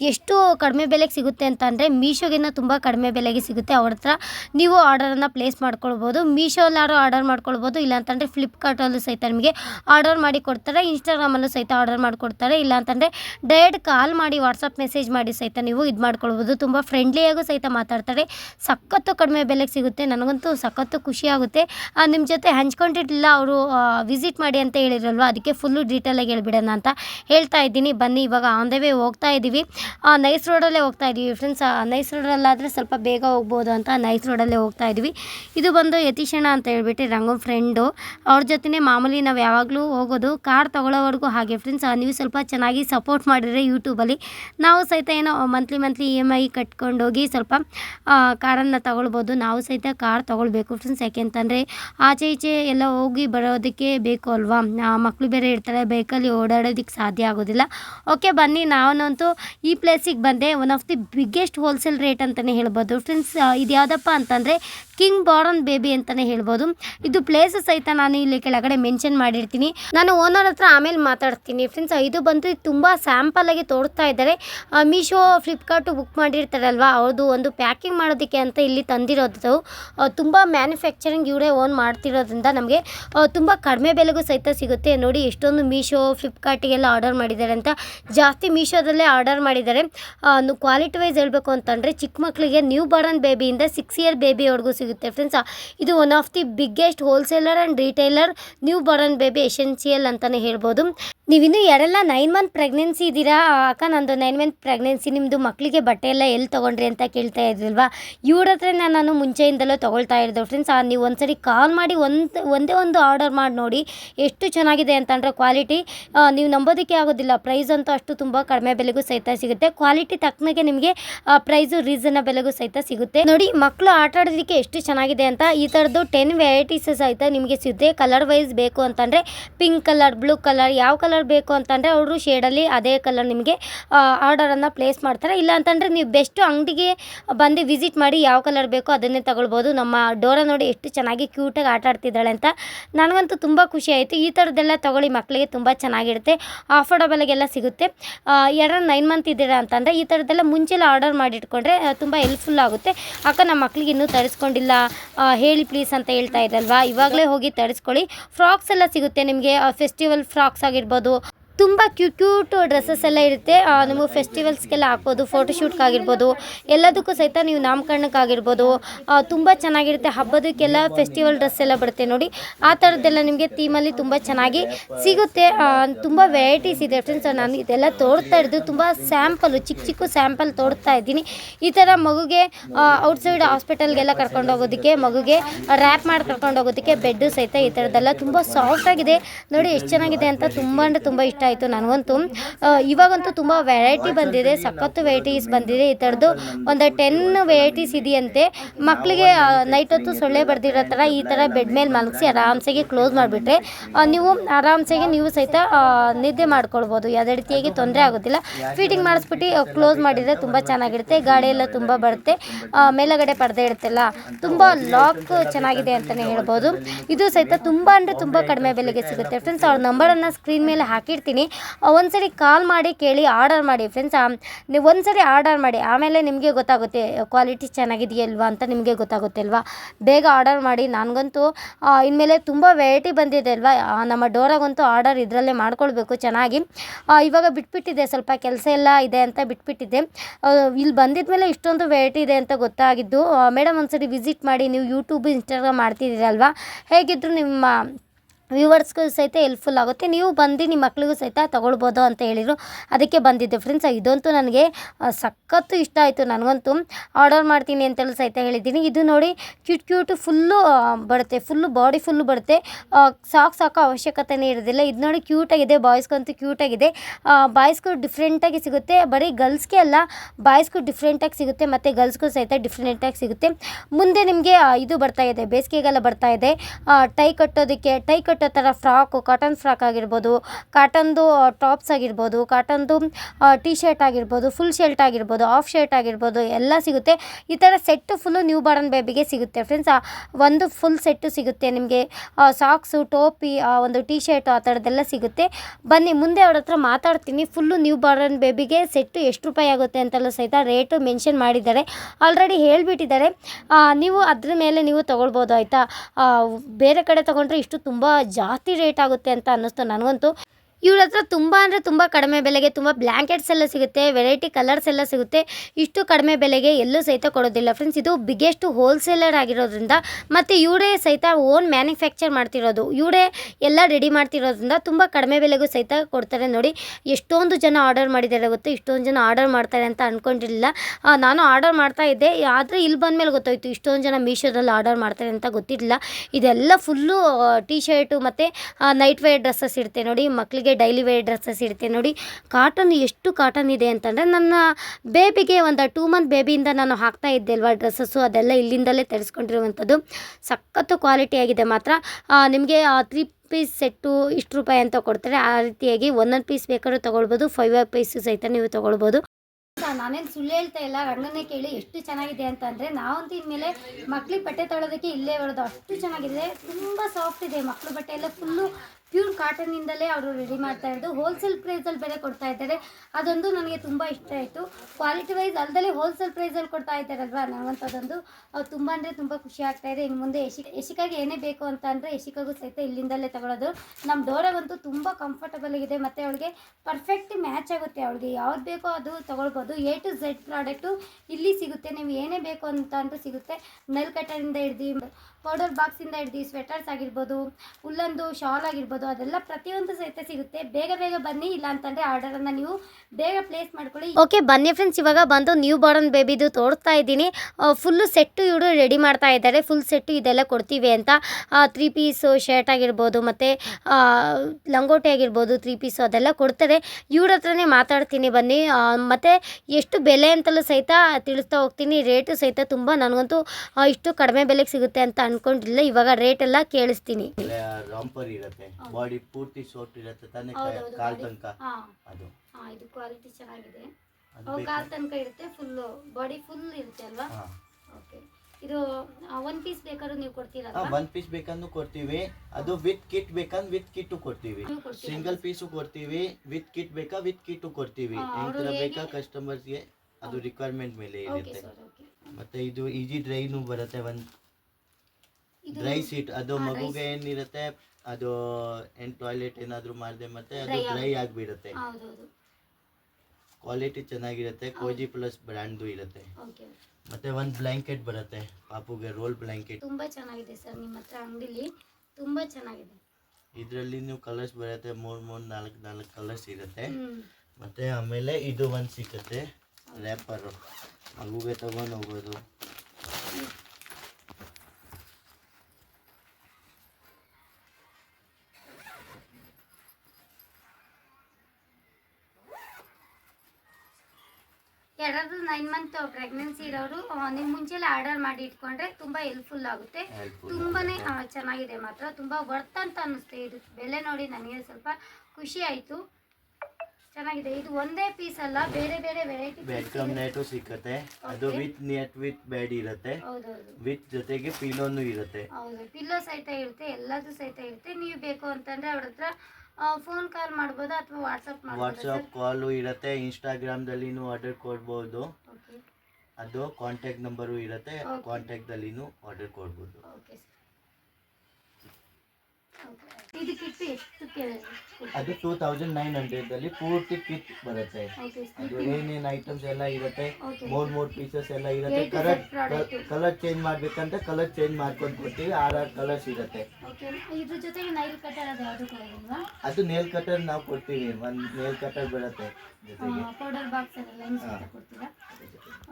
ಎಷ್ಟು ಕಡಿಮೆ ಬೆಲೆಗೆ ಸಿಗುತ್ತೆ ಅಂತ ಅಂದರೆ ಮೀಶೋಗಿನ ತುಂಬ ಕಡಿಮೆ ಬೆಲೆಗೆ ಸಿಗುತ್ತೆ. ಅವ್ರ ಹತ್ರ ನೀವು ಆರ್ಡರನ್ನು ಪ್ಲೇಸ್ ಮಾಡ್ಕೊಳ್ಬೋದು. ಮೀಶೋಲ್ಲಾರು ಆರ್ಡರ್ ಮಾಡ್ಕೊಳ್ಬೋದು ಇಲ್ಲಾಂತಂದರೆ ಫ್ಲಿಪ್ಕಾರ್ಟಲ್ಲೂ ಸಹಿತ ನಿಮಗೆ ಆರ್ಡರ್ ಮಾಡಿ ಕೊಡ್ತಾರೆ. ಇನ್ಸ್ಟಾಗ್ರಾಮಲ್ಲೂ ಸಹಿತ ಆರ್ಡರ್ ಮಾಡಿಕೊಡ್ತಾರೆ ಇಲ್ಲಾಂತಂದರೆ ಡೈರೆಕ್ಟ್ ಕಾಲ್ ಮಾಡಿ ವಾಟ್ಸಪ್ ಮೆಸೇಜ್ ಮಾಡಿ ಸಹಿತ ನೀವು ಇದು ಮಾಡ್ಕೊಳ್ಬೋದು. ತುಂಬ ಫ್ರೆಂಡ್ಲಿಯಾಗೂ ಸಹಿತ ಮಾತಾಡ್ತಾರೆ. ಸಖತ್ತು ಕಡಿಮೆ ಬೆಲೆಗೆ ಸಿಗುತ್ತೆ. ನನಗಂತೂ ಸಖತ್ತು ಖುಷಿ ಆಗುತ್ತೆ. ನಿಮ್ಮ ಜೊತೆ ಹಂಚ್ಕೊಂಡಿರಲಿಲ್ಲ ಅವರು ವಿಸಿಟ್ ಮಾಡಿ ಅಂತ ಹೇಳಿರಲ್ವ? ಅದಕ್ಕೆ ಫುಲ್ಲು ಡೀಟೇಲಾಗಿ ಹೇಳ್ಬಿಡೋಣ ಅಂತ ಹೇಳ್ತಾ ಇದ್ದೀನಿ. ಬನ್ನಿ, ಇವಾಗ ಆನ್ ದ ವೇ ಹೋಗ್ತಾ ಇದ್ದೀವಿ ನೈಸ್ ರೋಡಲ್ಲೇ ಹೋಗ್ತಾ ಇದ್ದೀವಿ ಫ್ರೆಂಡ್ಸ್ ನೈಸ್ ರೋಡಲ್ಲಾದರೆ ಸ್ವಲ್ಪ ಬೇಗ ಹೋಗ್ಬೋದು ಅಂತ ನೈಸ್ ರೋಡಲ್ಲೇ ಹೋಗ್ತಾ ಇದ್ದೀವಿ ಇದು ಬಂದು ಯತೀಶಣ್ಣ ಅಂತ ಹೇಳ್ಬಿಟ್ಟು ರಂಗೋ ಫ್ರೆಂಡು ಅವ್ರ ಜೊತೆನೇ ಮಾಮೂಲಿ ನಾವು ಯಾವಾಗಲೂ ಹೋಗೋದು ಕಾರ್ ತೊಗೊಳ್ಳೋವರೆಗೂ ಹಾಗೆ ಫ್ರೆಂಡ್ಸ್ ನೀವು ಸ್ವಲ್ಪ ಚೆನ್ನಾಗಿ ಸಪೋರ್ಟ್ ಮಾಡಿದರೆ ಯೂಟ್ಯೂಬಲ್ಲಿ ನಾವು ಸಹಿತ ಏನೋ monthly monthly E M I ಕಟ್ಕೊಂಡೋಗಿ ಸ್ವಲ್ಪ ಕಾರನ್ನು ತಗೊಳ್ಬೋದು. ನಾವು ಸಹಿತ ಕಾರ್ ತೊಗೊಳ್ಬೇಕು ಫ್ರೆಂಡ್ಸ್ ಯಾಕೆಂತಂದರೆ ಆಚೆ ಈಚೆ ಎಲ್ಲ ಹೋಗಿ ಬರೋದಕ್ಕೆ ಬೇಕು ಅಲ್ವಾ? ಮಕ್ಕಳು ಬೇರೆ ಇರ್ತಾರೆ, ಬೈಕಲ್ಲಿ ಓಡಾಡೋದಕ್ಕೆ ಸಾಧ್ಯ ಆಗೋದಿಲ್ಲ. ಓಕೆ ಬನ್ನಿ. ನಾನಂತೂ ಈ ಪ್ಲೇಸಿಗೆ ಬಂದೆ. One of the biggest wholesale rate ಅಂತಲೇ ಹೇಳ್ಬೋದು. ಫ್ರೆಂಡ್ಸ್ ಇದು ಯಾವುದಪ್ಪ ಅಂತಂದರೆ ಕಿಂಗ್ ಬಾರನ್ ಬೇಬಿ ಅಂತಲೇ ಹೇಳ್ಬೋದು. ಇದು ಪ್ಲೇಸ್ ಸಹಿತ ನಾನು ಇಲ್ಲಿ ಕೆಳಗಡೆ ಮೆನ್ಷನ್ ಮಾಡಿರ್ತೀನಿ. ನಾನು ಓನರ್ ಹತ್ರ ಆಮೇಲೆ ಮಾತಾಡ್ತೀನಿ. ಫ್ರೆಂಡ್ಸ್ ಇದು ಬಂದು ತುಂಬ ಸ್ಯಾಂಪಲ್ ಆಗಿ ತೋರಿಸ್ತಾ ಇದ್ದಾರೆ. ಮೀಶೋ ಫ್ಲಿಪ್ಕಾರ್ಟು ಬುಕ್ ಮಾಡಿರ್ತಾರಲ್ವಾ? ಅವ್ರದ್ದು ಒಂದು ಪ್ಯಾಕಿಂಗ್ ಮಾಡೋದಕ್ಕೆ ಅಂತ ಇಲ್ಲಿ ತಂದಿರೋದು. ತುಂಬ ಮ್ಯಾನುಫ್ಯಾಕ್ಚರಿಂಗ್ ಇವರೇ ಓನ್ ಮಾಡ್ತಿರೋದ್ರಿಂದ ನಮಗೆ ತುಂಬ ಕಡಿಮೆ ಬೆಲೆಗೂ ಸಹಿತ ಸಿಗುತ್ತೆ. ನೋಡಿ, ಎಷ್ಟೊಂದು ಮೀಶೋ ಫ್ಲಿಪ್ಕಾರ್ಟಿಗೆಲ್ಲ ಆರ್ಡರ್ ಮಾಡಿದ್ದಾರೆ ಅಂತ. ಜಾಸ್ತಿ ಮೀಶೋದಲ್ಲೇ ಆರ್ಡರ್ ಮಾಡಿದ್ದಾರೆ. ಕ್ವಾಲಿಟಿ ವೈಸ್ ಹೇಳಬೇಕು ಅಂತಂದರೆ ಚಿಕ್ಕ ಮಕ್ಕಳಿಗೆ ನ್ಯೂ ಬಾರ್ನ್ ಬೇಬಿಯಿಂದ ಸಿಕ್ಸ್ ಇಯರ್ ಬೇಬಿವರೆಗೂ ಫ್ರೆಂಡ್ಸ್ ಇದು one of the biggest wholesaler and retailer new born baby essential ಅಂತಲೇ ಹೇಳ್ಬೋದು. ನೀವಿನ್ನೂ ಯಾರೆಲ್ಲ ನೈನ್ ಮಂತ್ ಪ್ರೆಗ್ನೆನ್ಸಿ ಇದ್ದೀರಾ ಅಕ್ಕ ನಂದು ನೈನ್ ಮಂತ್ ಪ್ರೆಗ್ನೆನ್ಸಿ ನಿಮ್ಮದು ಮಕ್ಕಳಿಗೆ ಬಟ್ಟೆ ಎಲ್ಲ ಎಲ್ಲಿ ತೊಗೊಂಡ್ರಿ ಅಂತ ಕೇಳ್ತಾ ಇದ್ದಿಲ್ವಾ? ಇವ್ರ ಹತ್ರ ನಾನು ಮುಂಚೆಯಿಂದಲೂ ತೊಗೊಳ್ತಾ ಇರೋದು. ಫ್ರೆಂಡ್ಸ್ ನೀವು ಒಂದ್ಸರಿ ಕಾಲ್ ಮಾಡಿ ಒಂದು, ಒಂದೇ ಒಂದು ಆರ್ಡರ್ ಮಾಡಿ ನೋಡಿ, ಎಷ್ಟು ಚೆನ್ನಾಗಿದೆ ಅಂತಂದರೆ ಕ್ವಾಲಿಟಿ ನೀವು ನಂಬೋದಕ್ಕೆ ಆಗೋದಿಲ್ಲ. ಪ್ರೈಸ್ ಅಂತೂ ಅಷ್ಟು ತುಂಬ ಕಡಿಮೆ ಬೆಲೆಗೂ ಸಹಿತ ಸಿಗುತ್ತೆ. ಕ್ವಾಲಿಟಿ ತಕ್ಕನಾಗೆ ನಿಮಗೆ ಪ್ರೈಸು ರೀಸನಬೆಲೆಗೂ ಸಹಿತ ಸಿಗುತ್ತೆ. ನೋಡಿ ಮಕ್ಕಳು ಆಟ ಆಡೋದಕ್ಕೆ ಚೆನ್ನಾಗಿದೆ ಅಂತ ಈ ಥರದ್ದು ಟೆನ್ ವೆರೈಟೀಸಸ್ ಆಯಿತಾ ನಿಮಗೆ ಸಿಗುತ್ತೆ. ಕಲರ್ ವೈಸ್ ಬೇಕು ಅಂತಂದರೆ ಪಿಂಕ್ ಕಲರ್ ಬ್ಲೂ ಕಲರ್ ಯಾವ ಕಲರ್ ಬೇಕು ಅಂತಂದರೆ ಅವರು ಶೇಡಲ್ಲಿ ಅದೇ ಕಲರ್ ನಿಮಗೆ ಆರ್ಡರನ್ನು ಪ್ಲೇಸ್ ಮಾಡ್ತಾರೆ. ಇಲ್ಲ ಅಂತಂದರೆ ನೀವು ಬೆಸ್ಟ್ ಅಂಗಡಿಗೆ ಬಂದು ವಿಸಿಟ್ ಮಾಡಿ ಯಾವ ಕಲರ್ ಬೇಕೋ ಅದನ್ನೇ ತಗೊಳ್ಬೋದು. ನಮ್ಮ ಡೋರ ನೋಡಿ ಎಷ್ಟು ಚೆನ್ನಾಗಿ ಕ್ಯೂಟಾಗಿ ಆಟ ಆಡ್ತಿದ್ದಾಳೆ ಅಂತ ನನಗಂತೂ ತುಂಬ ಖುಷಿ ಆಯಿತು. ಈ ಥರದ್ದೆಲ್ಲ ತೊಗೊಳ್ಳಿ ಮಕ್ಕಳಿಗೆ ತುಂಬ ಚೆನ್ನಾಗಿರುತ್ತೆ. ಆಫರ್ಡಬಲ್ಗೆಲ್ಲ ಸಿಗುತ್ತೆ. ಎರಡು ನೈನ್ ಮಂತ್ ಇದ್ದೀರಾ ಅಂತಂದರೆ ಈ ಥರದ್ದೆಲ್ಲ ಮುಂಚೆಲ್ಲ ಆರ್ಡರ್ ಮಾಡಿಟ್ಕೊಂಡ್ರೆ ತುಂಬ ಹೆಲ್ಪ್ಫುಲ್ ಆಗುತ್ತೆ. ಅಕ್ಕ, ನಮ್ಮ ಮಕ್ಕಳಿಗೆ ಇನ್ನೂ ತರಿಸ್ಕೊಂಡಿಲ್ಲ. ಆ, ಹೇಳಿ ಪ್ಲೀಸ್ ಅಂತ ಹೇಳ್ತಾ ಇದ್ದಲ್ವಾ? ಇವಾಗಲೇ ಹೋಗಿ ತರಿಸ್ಕೊಳ್ಳಿ. ಫ್ರಾಕ್ಸ್ ಎಲ್ಲ ಸಿಗುತ್ತೆ ನಿಮಗೆ ಫೆಸ್ಟಿವಲ್ ಫ್ರಾಕ್ಸ್ ಆಗಿರ್ಬೋದು. ತುಂಬ ಕ್ಯೂ ಕ್ಯೂಟ್ ಡ್ರೆಸ್ಸಸ್ ಎಲ್ಲ ಇರುತ್ತೆ. ನಿಮಗೆ ಫೆಸ್ಟಿವಲ್ಸ್ಗೆಲ್ಲ ಹಾಕ್ಬೋದು ಫೋಟೋಶೂಟ್ಗಾಗಿರ್ಬೋದು ಎಲ್ಲದಕ್ಕೂ ಸಹಿತ ನೀವು ನಾಮಕರಣಕ್ಕಾಗಿರ್ಬೋದು ತುಂಬ ಚೆನ್ನಾಗಿರುತ್ತೆ. ಹಬ್ಬದಕ್ಕೆಲ್ಲ ಫೆಸ್ಟಿವಲ್ ಡ್ರೆಸ್ ಎಲ್ಲ ಬರುತ್ತೆ ನೋಡಿ. ಆ ಥರದ್ದೆಲ್ಲ ನಿಮಗೆ ಥೀಮಲ್ಲಿ ತುಂಬ ಚೆನ್ನಾಗಿ ಸಿಗುತ್ತೆ. ತುಂಬ ವೆರೈಟೀಸ್ ಇದೆ ಫ್ರೆಂಡ್ಸ್ ನಾನು ಇದೆಲ್ಲ ತೋರ್ತಾ ಇರೋದು ತುಂಬ ಸ್ಯಾಂಪಲು ಚಿಕ್ಕ ಚಿಕ್ಕ ಸ್ಯಾಂಪಲ್ ತೋರ್ತಾ ಇದ್ದೀನಿ. ಈ ಥರ ಮಗುಗೆ ಔಟ್ಸೈಡ್ ಹಾಸ್ಪಿಟಲ್ಗೆಲ್ಲ ಕರ್ಕೊಂಡು ಹೋಗೋದಕ್ಕೆ, ಮಗುಗೆ ರ್ಯಾಪ್ ಮಾಡಿ ಕರ್ಕೊಂಡು ಹೋಗೋದಕ್ಕೆ ಬೆಡ್ಡು ಸಹಿತ ಈ ಥರದ್ದೆಲ್ಲ ತುಂಬ ಸಾಫ್ಟಾಗಿದೆ ನೋಡಿ, ಎಷ್ಟು ಚೆನ್ನಾಗಿದೆ ಅಂತ ತುಂಬ ಅಂದರೆ ತುಂಬ ಇಷ್ಟ ಆಯಿತು, ನನಗಂತೂ ಇವಾಗಂತೂ ತುಂಬ ವೆರೈಟಿ ಬಂದಿದೆ, ಸಖತ್ತು ವೆರೈಟೀಸ್ ಬಂದಿದೆ ಈ ಥರದ್ದು. ಒಂದು ಟೆನ್ ವೆರೈಟೀಸ್ ಇದೆಯಂತೆ. ಮಕ್ಕಳಿಗೆ ನೈಟ್ ಹೊತ್ತು ಸೊಳ್ಳೆ ಬರ್ದಿರೋ ಥರ ಈ ಥರ ಬೆಡ್ ಮೇಲೆ ಮಲಗಿಸಿ ಆರಾಮ್ಸಾಗಿ ಕ್ಲೋಸ್ ಮಾಡಿಬಿಟ್ರೆ ನೀವು ಆರಾಮ್ಸಾಗಿ ನೀವು ಸಹಿತ ನಿದ್ದೆ ಮಾಡ್ಕೊಳ್ಬೋದು. ಯಾವುದೇ ರೀತಿಯಾಗಿ ತೊಂದರೆ ಆಗೋದಿಲ್ಲ. ಫೀಟಿಂಗ್ ಮಾಡಿಸ್ಬಿಟ್ಟು ಕ್ಲೋಸ್ ಮಾಡಿದರೆ ತುಂಬ ಚೆನ್ನಾಗಿರುತ್ತೆ. ಗಾಡಿ ಎಲ್ಲ ತುಂಬ ಬರುತ್ತೆ. ಮೇಲಗಡೆ ಪರದೆ ಇರುತ್ತಲ್ಲ, ತುಂಬ ಲಾಕ್ ಚೆನ್ನಾಗಿದೆ ಅಂತಲೇ ಹೇಳ್ಬೋದು. ಇದು ಸಹಿತ ತುಂಬ ಅಂದರೆ ತುಂಬ ಕಡಿಮೆ ಬೆಲೆಗೆ ಸಿಗುತ್ತೆ. ಫ್ರೆಂಡ್ಸ್ ಅವ್ರ ನಂಬರನ್ನು ಸ್ಕ್ರೀನ್ ಮೇಲೆ ಹಾಕಿರ್ತೀನಿ. ಆ, ಒಂದ್ಸರಿ ಕಾಲ್ ಮಾಡಿ ಕೇಳಿ ಆರ್ಡರ್ ಮಾಡಿ ಫ್ರೆಂಡ್ಸ್ ನೀವು ಒಂದ್ಸರಿ ಆರ್ಡರ್ ಮಾಡಿ. ಆಮೇಲೆ ನಿಮಗೆ ಗೊತ್ತಾಗುತ್ತೆ ಕ್ವಾಲಿಟಿ ಚೆನ್ನಾಗಿದೆಯಲ್ವಾ ಅಂತ ನಿಮಗೆ ಗೊತ್ತಾಗುತ್ತೆ ಅಲ್ವಾ? ಬೇಗ ಆರ್ಡರ್ ಮಾಡಿ. ನನಗಂತೂ ಇನ್ಮೇಲೆ ತುಂಬ ವೆರೈಟಿ ಬಂದಿದೆ ಅಲ್ವಾ? ನಮ್ಮ ಡೋರಾಗಂತೂ ಆರ್ಡರ್ ಇದರಲ್ಲೇ ಮಾಡ್ಕೊಳ್ಬೇಕು ಚೆನ್ನಾಗಿ. ಇವಾಗ ಬಿಟ್ಬಿಟ್ಟಿದೆ ಸ್ವಲ್ಪ ಕೆಲಸ ಎಲ್ಲ ಇದೆ ಅಂತ ಬಿಟ್ಬಿಟ್ಟಿದ್ದೆ ಇಲ್ಲಿ ಬಂದಿದ ಮೇಲೆ ಇಷ್ಟೊಂದು ವೆರೈಟಿ ಇದೆ ಅಂತ ಗೊತ್ತಾಗಿದ್ದು ಮೇಡಮ್ ಒಂದ್ಸರಿ ವಿಸಿಟ್ ಮಾಡಿ ನೀವು ಯೂಟ್ಯೂಬ್ ಇನ್ಸ್ಟಾಗ್ರಾಮ್ ಮಾಡ್ತಿದ್ದೀರಲ್ವಾ? ಹೇಗಿದ್ರು ನಿಮ್ಮ ವ್ಯೂವರ್ಸ್ಗೂ ಸಹಿತ ಹೆಲ್ಪ್ಫುಲ್ ಆಗುತ್ತೆ. ನೀವು ಬಂದು ನಿಮ್ಮ ಮಕ್ಳಿಗೂ ಸಹಿತ ತೊಗೊಳ್ಬೋದು ಅಂತ ಹೇಳಿದರು. ಅದಕ್ಕೆ ಬಂದಿದ್ದೆ ಫ್ರೆಂಡ್ಸ್ ಇದಂತೂ ನನಗೆ ಸಖತ್ತು ಇಷ್ಟ ಆಯಿತು. ನನಗಂತೂ ಆರ್ಡರ್ ಮಾಡ್ತೀನಿ ಅಂತೇಳಿ ಸಹಿತ ಹೇಳಿದ್ದೀನಿ. ಇದು ನೋಡಿ ಕ್ಯೂಟ್ ಕ್ಯೂಟ್ ಫುಲ್ಲು ಬರುತ್ತೆ. ಫುಲ್ಲು ಬಾಡಿ ಫುಲ್ಲು ಬರುತ್ತೆ. ಸಾಕು ಸಾಕು ಅವಶ್ಯಕತೆನೇ ಇರೋದಿಲ್ಲ. ಇದು ನೋಡಿ ಕ್ಯೂಟಾಗಿದೆ ಬಾಯ್ಸ್ಗಂತೂ ಕ್ಯೂಟಾಗಿದೆ ಬಾಯ್ಸ್ಗೂ ಡಿಫ್ರೆಂಟಾಗಿ ಸಿಗುತ್ತೆ. ಬರೀ ಗರ್ಲ್ಸ್ಗೆ ಅಲ್ಲ ಬಾಯ್ಸ್ಗೂ ಡಿಫ್ರೆಂಟಾಗಿ ಸಿಗುತ್ತೆ. ಮತ್ತು ಗರ್ಲ್ಸ್ಗೂ ಸಹಿತ ಡಿಫ್ರೆಂಟಾಗಿ ಸಿಗುತ್ತೆ. ಮುಂದೆ ನಿಮಗೆ ಇದು ಬರ್ತಾ ಇದೆ. ಬೇಸಿಗೆಗೆಲ್ಲ ಬರ್ತಾ ಇದೆ. ಟೈ ಕಟ್ಟೋದಕ್ಕೆ, ಟೈ ಕಟ್ಟೋ ಥರ ಫ್ರಾಕು ಕಾಟನ್ ಫ್ರಾಕ್ ಆಗಿರ್ಬೋದು ಕಾಟನ್ದು ಟಾಪ್ಸ್ ಆಗಿರ್ಬೋದು ಕಾಟನ್ದು ಟಿ ಶರ್ಟ್ ಆಗಿರ್ಬೋದು ಫುಲ್ ಶರ್ಟ್ ಆಗಿರ್ಬೋದು ಆಫ್ ಶರ್ಟ್ ಆಗಿರ್ಬೋದು, ಎಲ್ಲ ಸಿಗುತ್ತೆ. ಈ ಥರ ಸೆಟ್ಟು ಫುಲ್ಲು ನ್ಯೂ ಬಾರ್ನ್ ಬೇಬಿಗೆ ಸಿಗುತ್ತೆ ಫ್ರೆಂಡ್ಸ್ ಒಂದು ಫುಲ್ ಸೆಟ್ಟು ಸಿಗುತ್ತೆ ನಿಮಗೆ. ಸಾಕ್ಸು ಟೋಪಿ ಒಂದು ಟಿ ಶರ್ಟು ಆ ಥರದ್ದೆಲ್ಲ ಸಿಗುತ್ತೆ. ಬನ್ನಿ, ಮುಂದೆ ಅವ್ರ ಹತ್ರ ಮಾತಾಡ್ತೀನಿ. ಫುಲ್ಲು ನ್ಯೂ ಬಾರ್ನ್ ಬೇಬಿಗೆ ಸೆಟ್ಟು ಎಷ್ಟು ರೂಪಾಯಿ ಆಗುತ್ತೆ ಅಂತೆಲ್ಲ ಸಹಿತ ರೇಟು ಮೆನ್ಷನ್ ಮಾಡಿದ್ದಾರೆ. ಆಲ್ರೆಡಿ ಹೇಳಿಬಿಟ್ಟಿದ್ದಾರೆ. ನೀವು ಅದ್ರ ಮೇಲೆ ನೀವು ತೊಗೊಳ್ಬೋದು, ಆಯಿತಾ? ಬೇರೆ ಕಡೆ ತೊಗೊಂಡ್ರೆ ಇಷ್ಟು ತುಂಬ ಜಾಸ್ತಿ ರೇಟ್ ಆಗುತ್ತೆ ಅಂತ ಅನ್ನಿಸ್ತು ನನಗಂತೂ. ಇವ್ರ ಹತ್ರ ತುಂಬ ಅಂದರೆ ತುಂಬ ಕಡಿಮೆ ಬೆಲೆಗೆ ತುಂಬ ಬ್ಲ್ಯಾಂಕೆಟ್ಸ್ ಎಲ್ಲ ಸಿಗುತ್ತೆ ವೆರೈಟಿ ಕಲರ್ಸ್ ಎಲ್ಲ ಸಿಗುತ್ತೆ. ಇಷ್ಟು ಕಡಿಮೆ ಬೆಲೆಗೆ ಎಲ್ಲೂ ಸಹಿತ ಕೊಡೋದಿಲ್ಲ ಫ್ರೆಂಡ್ಸ್ ಇದು ಬಿಗ್ಗೆಸ್ಟ್ ಹೋಲ್ಸೇಲರ್ ಆಗಿರೋದ್ರಿಂದ ಮತ್ತು ಇವರೇ ಸಹಿತ ಓನ್ ಮ್ಯಾನುಫ್ಯಾಕ್ಚರ್ ಮಾಡ್ತಿರೋದು. ಇವರೇ ಎಲ್ಲ ರೆಡಿ ಮಾಡ್ತಿರೋದ್ರಿಂದ ತುಂಬ ಕಡಿಮೆ ಬೆಲೆಗೂ ಸಹಿತ ಕೊಡ್ತಾರೆ ನೋಡಿ. ಎಷ್ಟೊಂದು ಜನ ಆರ್ಡರ್ ಮಾಡಿದ್ದಾರೆ ಗೊತ್ತು? ಇಷ್ಟೊಂದು ಜನ ಆರ್ಡರ್ ಮಾಡ್ತಾರೆ ಅಂತ ಅಂದ್ಕೊಂಡಿರಲಿಲ್ಲ ನಾನು ಆರ್ಡರ್ ಮಾಡ್ತಾ ಇದ್ದೆ. ಆದರೆ ಇಲ್ಲಿ ಬಂದ ಮೇಲೆ ಗೊತ್ತಾಯಿತು ಇಷ್ಟೊಂದು ಜನ ಮೀಶೋದಲ್ಲಿ ಆರ್ಡರ್ ಮಾಡ್ತಾರೆ ಅಂತ ಗೊತ್ತಿರಲಿಲ್ಲ. ಇದೆಲ್ಲ ಫುಲ್ಲು ಟಿ ಶರ್ಟು ಮತ್ತು ನೈಟ್ ವೇರ್ ಡ್ರೆಸ್ಸಸ್ ಇರುತ್ತೆ ನೋಡಿ. ಮಕ್ಕಳಿಗೆ ಡೈಲಿ ವೇರ್ ಡ್ರೆಸ್ಸಸ್ ಇರುತ್ತೆ ನೋಡಿ ಕಾಟನ್ ಎಷ್ಟು ಕಾಟನ್ ಇದೆ ಅಂತಂದರೆ ನನ್ನ ಬೇಬಿಗೆ ಒಂದು ಟೂ ಮಂತ್ ಬೇಬಿಯಿಂದ ನಾನು ಹಾಕ್ತಾ ಇದ್ದೆ ಅಲ್ವಾ ಡ್ರೆಸ್ಸಸ್ಸು ಅದೆಲ್ಲ ಇಲ್ಲಿಂದಲೇ ತರಿಸ್ಕೊಂಡಿರುವಂಥದ್ದು. ಸಖತ್ತು ಕ್ವಾಲಿಟಿ ಆಗಿದೆ ಮಾತ್ರ. ನಿಮಗೆ ತ್ರೀ ಪೀಸ್ ಸೆಟ್ಟು ಇಷ್ಟು ರೂಪಾಯಿ ಅಂತ ಕೊಡ್ತಾರೆ. ಆ ರೀತಿಯಾಗಿ ಒಂದೊಂದು ಪೀಸ್ ಬೇಕಾದ್ರೂ ತೊಗೊಳ್ಬೋದು ಫೈವ್ ಪೀಸು ಸಹಿತ ನೀವು ತೊಗೊಳ್ಬೋದು. ನಾನೇನು ಸುಳ್ಳು ಹೇಳ್ತಾ ಇಲ್ಲ. ರಂಗನೇ ಕೇಳಿ, ಎಷ್ಟು ಚೆನ್ನಾಗಿದೆ ಅಂತಂದರೆ ನಾವಂತೂ ಇನ್ಮೇಲೆ ಮಕ್ಳಿಗೆ ಬಟ್ಟೆ ತೊಳೋದಕ್ಕೆ ಇಲ್ಲೇ ಬರೋದು. ಅಷ್ಟು ಚೆನ್ನಾಗಿದೆ. ತುಂಬ ಸಾಫ್ಟ್ ಇದೆ. ಮಕ್ಳ ಬಟ್ಟೆ ಎಲ್ಲ ಫುಲ್ಲು ಪ್ಯೂರ್ ಕಾಟನ್ನಿಂದಲೇ ಅವರು ರೆಡಿ ಮಾಡ್ತಾ ಇರೋದು. ಹೋಲ್ಸೇಲ್ ಪ್ರೈಸಲ್ಲಿ ಬೇರೆ ಕೊಡ್ತಾ ಇದ್ದಾರೆ. ಅದೊಂದು ನನಗೆ ತುಂಬ ಇಷ್ಟ ಆಯಿತು. ಕ್ವಾಲಿಟಿ ವೈಸ್ ಅಲ್ಲದೆ ಹೋಲ್ಸೇಲ್ ಪ್ರೈಸಲ್ಲಿ ಕೊಡ್ತಾ ಇದ್ದಾರಲ್ವಾ ನನಗಂಥದ್ದೊಂದು ತುಂಬ ಅಂದರೆ ತುಂಬ ಖುಷಿ ಆಗ್ತಾ ಇದೆ. ಇನ್ನು ಮುಂದೆ ಎಶಿ ಏನೇ ಬೇಕು ಅಂತ ಅಂದರೆ ಯಶಿಕಾಗೂ ಸಹಿತ ಇಲ್ಲಿಂದಲೇ ತಗೊಳ್ಳೋದು. ನಮ್ಮ ಡೋರಾಗಂತೂ ತುಂಬ ಕಂಫರ್ಟಬಲ್ ಆಗಿದೆ. ಮತ್ತು ಅವಳಿಗೆ ಪರ್ಫೆಕ್ಟ್ ಮ್ಯಾಚ್ ಆಗುತ್ತೆ. ಅವಳಿಗೆ ಯಾವ್ದು ಬೇಕೋ ಅದು ತೊಗೊಳ್ಬೋದು. ಎ ಟು ಝೆಡ್ ಪ್ರಾಡಕ್ಟು ಇಲ್ಲಿ ಸಿಗುತ್ತೆ. ನೀವು ಏನೇ ಬೇಕು ಅಂತೂ ಸಿಗುತ್ತೆ. ನೆಲ್ ಕಟ್ಟರಿಂದ ಹಿಡ್ದು ಪೌಡರ್ ಬಾಕ್ಸಿಂದ ಹಿಡ್ದು ಸ್ವೆಟರ್ಸ್ ಆಗಿರ್ಬೋದು, ಉಲ್ಲಂದು ಶಾಲ್ ಆಗಿರ್ಬೋದು, ಅದೆಲ್ಲ ಪ್ರತಿಯೊಂದು ಸಹಿತ ಸಿಗುತ್ತೆ. ಬೇಗ ಬೇಗ ಬನ್ನಿ, ಇಲ್ಲ ಅಂತಂದರೆ ಆರ್ಡರನ್ನು ನೀವು ಬೇಗ ಪ್ಲೇಸ್ ಮಾಡ್ಕೊಳ್ಳಿ. ಓಕೆ ಬನ್ನಿ ಫ್ರೆಂಡ್ಸ್ ಇವಾಗ ಬಂದು ನ್ಯೂ ಬಾರ್ನ್ ಬೇಬಿದು ತೋರಿಸ್ತಾ ಇದ್ದೀನಿ. ಫುಲ್ಲು ಸೆಟ್ಟು ಇವರು ರೆಡಿ ಮಾಡ್ತಾ ಇದ್ದಾರೆ. ಫುಲ್ ಸೆಟ್ಟು ಇದೆಲ್ಲ ಕೊಡ್ತೀವಿ ಅಂತ. ತ್ರೀ ಪೀಸು ಶರ್ಟ್ ಆಗಿರ್ಬೋದು, ಮತ್ತು ಲಂಗೋಟಿ ಆಗಿರ್ಬೋದು ತ್ರೀ ಪೀಸು ಅದೆಲ್ಲ ಕೊಡ್ತಾರೆ ಇವ್ರ ಹತ್ರನೇ ಮಾತಾಡ್ತೀನಿ ಬನ್ನಿ. ಮತ್ತು ಎಷ್ಟು ಬೆಲೆ ಅಂತಲೂ ಸಹಿತ ತಿಳಿಸ್ತಾ ಹೋಗ್ತೀನಿ. ರೇಟು ಸಹಿತ ತುಂಬ, ನನಗಂತೂ ಇಷ್ಟು ಕಡಿಮೆ ಬೆಲೆಗೆ ಸಿಗುತ್ತೆ ಅಂತ ಅಂದ್ಕೊಂಡಿಲ್ಲ ಇವಾಗ ರೇಟ್ ಎಲ್ಲ ಕೇಳಿಸ್ತೀನಿ. ರಾಂಪರ್ ಇರುತ್ತೆ ಬಾಡಿ ಪೂರ್ತಿ ಸೋಟ್ ಇರುತ್ತೆ ತಾನೇ ಕಾಲ್. ತನಕ. ಅದು. ಇದು ಕ್ವಾಲಿಟಿ ಚೆನ್ನಾಗಿದೆ. ಕಾಲ್ ತನಕ ಇರುತ್ತೆ ಫುಲ್ ಬಾಡಿ ಫುಲ್ ಇರುತ್ತೆ ಅಲ್ವಾ? ಹಾ. ಓಕೆ ಇದು ಒನ್ ಪೀಸ್ ಬೇಕಾದ್ರೂ ನೀವು ಹಾ, ಒನ್ ಒಂದ್ ಪೀಸ್ ಬೇಕಂದು ಕೊಡ್ತೀವಿ. ಅದು ವಿತ್ ಕಿಟ್ ಬೇಕಂದ್ ವಿತ್ ಕಿಟ್ಟು ಕೊಡ್ತೀವಿ. ಸಿಂಗಲ್ ಪೀಸು ಕೊಡ್ತೀವಿ ವಿತ್ ಕಿಟ್ ಬೇಕಾ ವಿತ್ ಕಿಟ್ಟು ಕೊಡ್ತೀವಿ. ಹಾ, ಹೆಂಗ್ ಅವ್ರು ತರ ಬೇಕಾ ಕಸ್ಟಮರ್ಸ್ಗೆ ಅದು ರಿಕ್ವೈರ್ಮೆಂಟ್ ಮೇಲೆ ಇರುತ್ತೆ. ಮತ್ತೆ ಇದು ಈಜಿ ಡ್ರೈನು ಬರುತ್ತೆ ಒಂದ್ ಡ್ರೈ ಸೀಟ್ ಅದು ಮಗುಗೆ ಏನಿರುತ್ತೆ ಅದು ಏನ್ ಟಾಯ್ಲೆಟ್ ಏನಾದ್ರು ಮಾಡಿದೆ ಮತ್ತೆ ಅದು ಡ್ರೈ. ಆಗಿಬಿಡುತ್ತೆ. ಹೌದೌದು. ಕ್ವಾಲಿಟಿ ಚೆನ್ನಾಗಿರುತ್ತೆ ಕೋಜಿ ಪ್ಲಸ್ ಬ್ರ್ಯಾಂಡ್ದು ಇರುತ್ತೆ. ಓಕೆ ಮತ್ತೆ ಒಂದ್ ಬ್ಲಾಂಕೆಟ್ ಬರುತ್ತೆ ಪಾಪುಗೆ ರೋಲ್ ಬ್ಲಾಂಕೆಟ್ ತುಂಬಾ ಚೆನ್ನಾಗಿದೆ ಸರ್ ನಿಮ್ಮ ಹತ್ರ ಅಂಗಡಿಲಿ ತುಂಬಾ ಚೆನ್ನಾಗಿದೆ. ಇದರಲ್ಲಿ ನೀವು ಕಲರ್ಸ್ ಬರುತ್ತೆ ಮೂರ್ ಮೂರ್ ನಾಲ್ಕು ನಾಲ್ಕು ಕಲರ್ಸ್ ಇರುತ್ತೆ. ಮತ್ತೆ ಆಮೇಲೆ ಇದು ಒಂದು ಸಿಕ್ಕತ್ತೆ ರ್ಯಾಪರು ಮಗುಗೆ ತಗೊಂಡು ಹೋಗೋದು. ಯಾರಾದ್ರೂ ನೈನ್ ಮಂತ್ ಪ್ರೆಗ್ನೆನ್ಸಿ ಇರೋರು ನೀವು ಮುಂಚೆಲೆ ಆರ್ಡರ್ ಮಾಡಿ ಇಟ್ಕೊಂಡ್ರೆ ತುಂಬ ಹೆಲ್ಪ್ಫುಲ್ ಆಗುತ್ತೆ. ತುಂಬಾನೇ ಚೆನ್ನಾಗಿದೆ ಮಾತ್ರ. ತುಂಬ ವರ್ತ್ ಅಂತ ಅನ್ನಿಸ್ತೆ. ಇದು ಬೆಲೆ ನೋಡಿ ನನಗೆ ಸ್ವಲ್ಪ ಖುಷಿ ಆಯಿತು. ಚೆನ್ನಾಗಿದೆ. ಇದು ಒಂದೇ ಪೀಸ್ ಅಲ್ಲ ಬೇರೆ ಬೇರೆ ವೆರೈಟಿ ಬೆಡ್ ನೆಟ್ ಸಿಕ್ಕತ್ತೆ. ಅದು ವಿತ್ ನೆಟ್ ವಿತ್ ಬೆಡ್ ಇರುತ್ತೆ. ವಿತ್ ಜೊತೆಗೆ ಪಿಲೋನು ಇರುತ್ತೆ. ಹೌದು. ಪಿಲ್ಲೋ ಸಹಿತ ಇರುತ್ತೆ ಎಲ್ಲದೂ ಸಹಿತ ಇರುತ್ತೆ. ನೀವು ಬೇಕು ಅಂತಂದ್ರೆ ಅವ್ರ ಹತ್ರ ಫೋನ್ ಕಾಲ್ ಮಾಡ್ಬೋದು ಅಥವಾ ವಾಟ್ಸಪ್ ವಾಟ್ಸಪ್ ಕಾಲು ಇರುತ್ತೆ ಇನ್ಸ್ಟಾಗ್ರಾಮ್ದಲ್ಲಿನೂ ಆರ್ಡರ್ ಕೊಡ್ಬೋದು. ಅದು ಕಾಂಟ್ಯಾಕ್ಟ್ ನಂಬರು ಇರುತ್ತೆ ಕಾಂಟ್ಯಾಕ್ಟ್ದಲ್ಲಿನೂ ಕಾಂಟ್ಯಾಕ್ಟಲ್ಲಿನೂ ಆರ್ಡರ್ ಕೊಡ್ಬೋದು. ಓಕೆ ಸರ್ ಇದು ಎಷ್ಟು ಅದು. ಟೂ ತೌಸಂಡ್ ನೈನ್ ಹಂಡ್ರೆಡ್ ಅಲ್ಲಿ ಪೂರ್ತಿ ಕಿಟ್ ಬರುತ್ತೆ. ಅದು ಏನೇನು ಐಟಮ್ಸ್ ಎಲ್ಲ ಇರುತ್ತೆ ಮೋರ್ ಮೂರ್ ಪೀಸಸ್ ಎಲ್ಲ ಇರುತ್ತೆ. ಕರೆಕ್ಟ್ ಕಲರ್ ಚೇಂಜ್ ಮಾಡ್ಬೇಕಂತ ಕಲರ್ ಚೇಂಜ್ ಮಾಡ್ಕೊಂಡು ಕೊಡ್ತೀವಿ ಆರ್ ಕಲರ್ಸ್ ಇರುತ್ತೆ. ಅದು ನೇಲ್ ಕಟರ್ ನಾವು ಕೊಡ್ತೀವಿ ಒಂದ್ ನೇಲ್ ಕಟರ್ ಬರುತ್ತೆ ಜೊತೆಗೆ.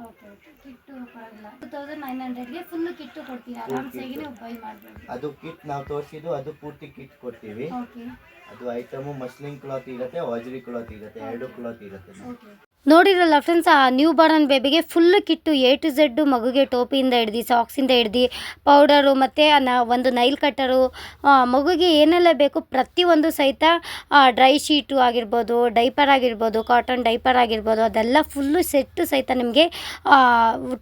ಓಕೆ ಓಕೆ ಕಿಟ್ಟು ಪರವಾಗಿಲ್ಲ ಟೂ ತೌಸಂಡ್ ನೈನ್ ಹಂಡ್ರೆಡ್ಗೆ ಫುಲ್ ಕಿಟ್ಟು ಕೊಡ್ತೀರಾ ಆರಾಮ್ಸಾಗಿ ನೀವು ಬೈ ಮಾಡ್ಬೋದು. ಅದು ಕಿಟ್ ನಾವು ತೋರಿಸಿದ್ದು ಅದು ಪೂರ್ತಿ ಕಿಟ್ ಕೊಡ್ತೀವಿ. ಓಕೆ ಅದು ಐಟಮು ಮಸ್ಲಿನ್ ಕ್ಲಾತ್ ಇರುತ್ತೆ ವಾಜ್ರಿ ಕ್ಲಾತ್ ಇರುತ್ತೆ ಎರಡು ಕ್ಲಾತ್ ಇರುತ್ತೆ. ಓಕೆ ನೋಡಿರಲ್ಲ ಫ್ರೆಂಡ್ಸ್ ಆ new Born ಬೇಬಿಗೆ full kit A to Z ಮಗುಗೆ ಟೋಪಿಯಿಂದ ಹಿಡ್ದು ಸಾಕ್ಸಿಂದ ಹಿಡ್ದು ಪೌಡರು ಮತ್ತು ಒಂದು ನೈಲ್ ಕಟ್ಟರು ಮಗುಗೆ ಏನೆಲ್ಲ ಬೇಕು ಪ್ರತಿಯೊಂದು ಸಹಿತ ಡ್ರೈ ಶೀಟು ಆಗಿರ್ಬೋದು ಡೈಪರ್ ಆಗಿರ್ಬೋದು ಕಾಟನ್ ಡೈಪರ್ ಆಗಿರ್ಬೋದು, ಅದೆಲ್ಲ ಫುಲ್ಲು ಸೆಟ್ಟು ಸಹಿತ ನಿಮಗೆ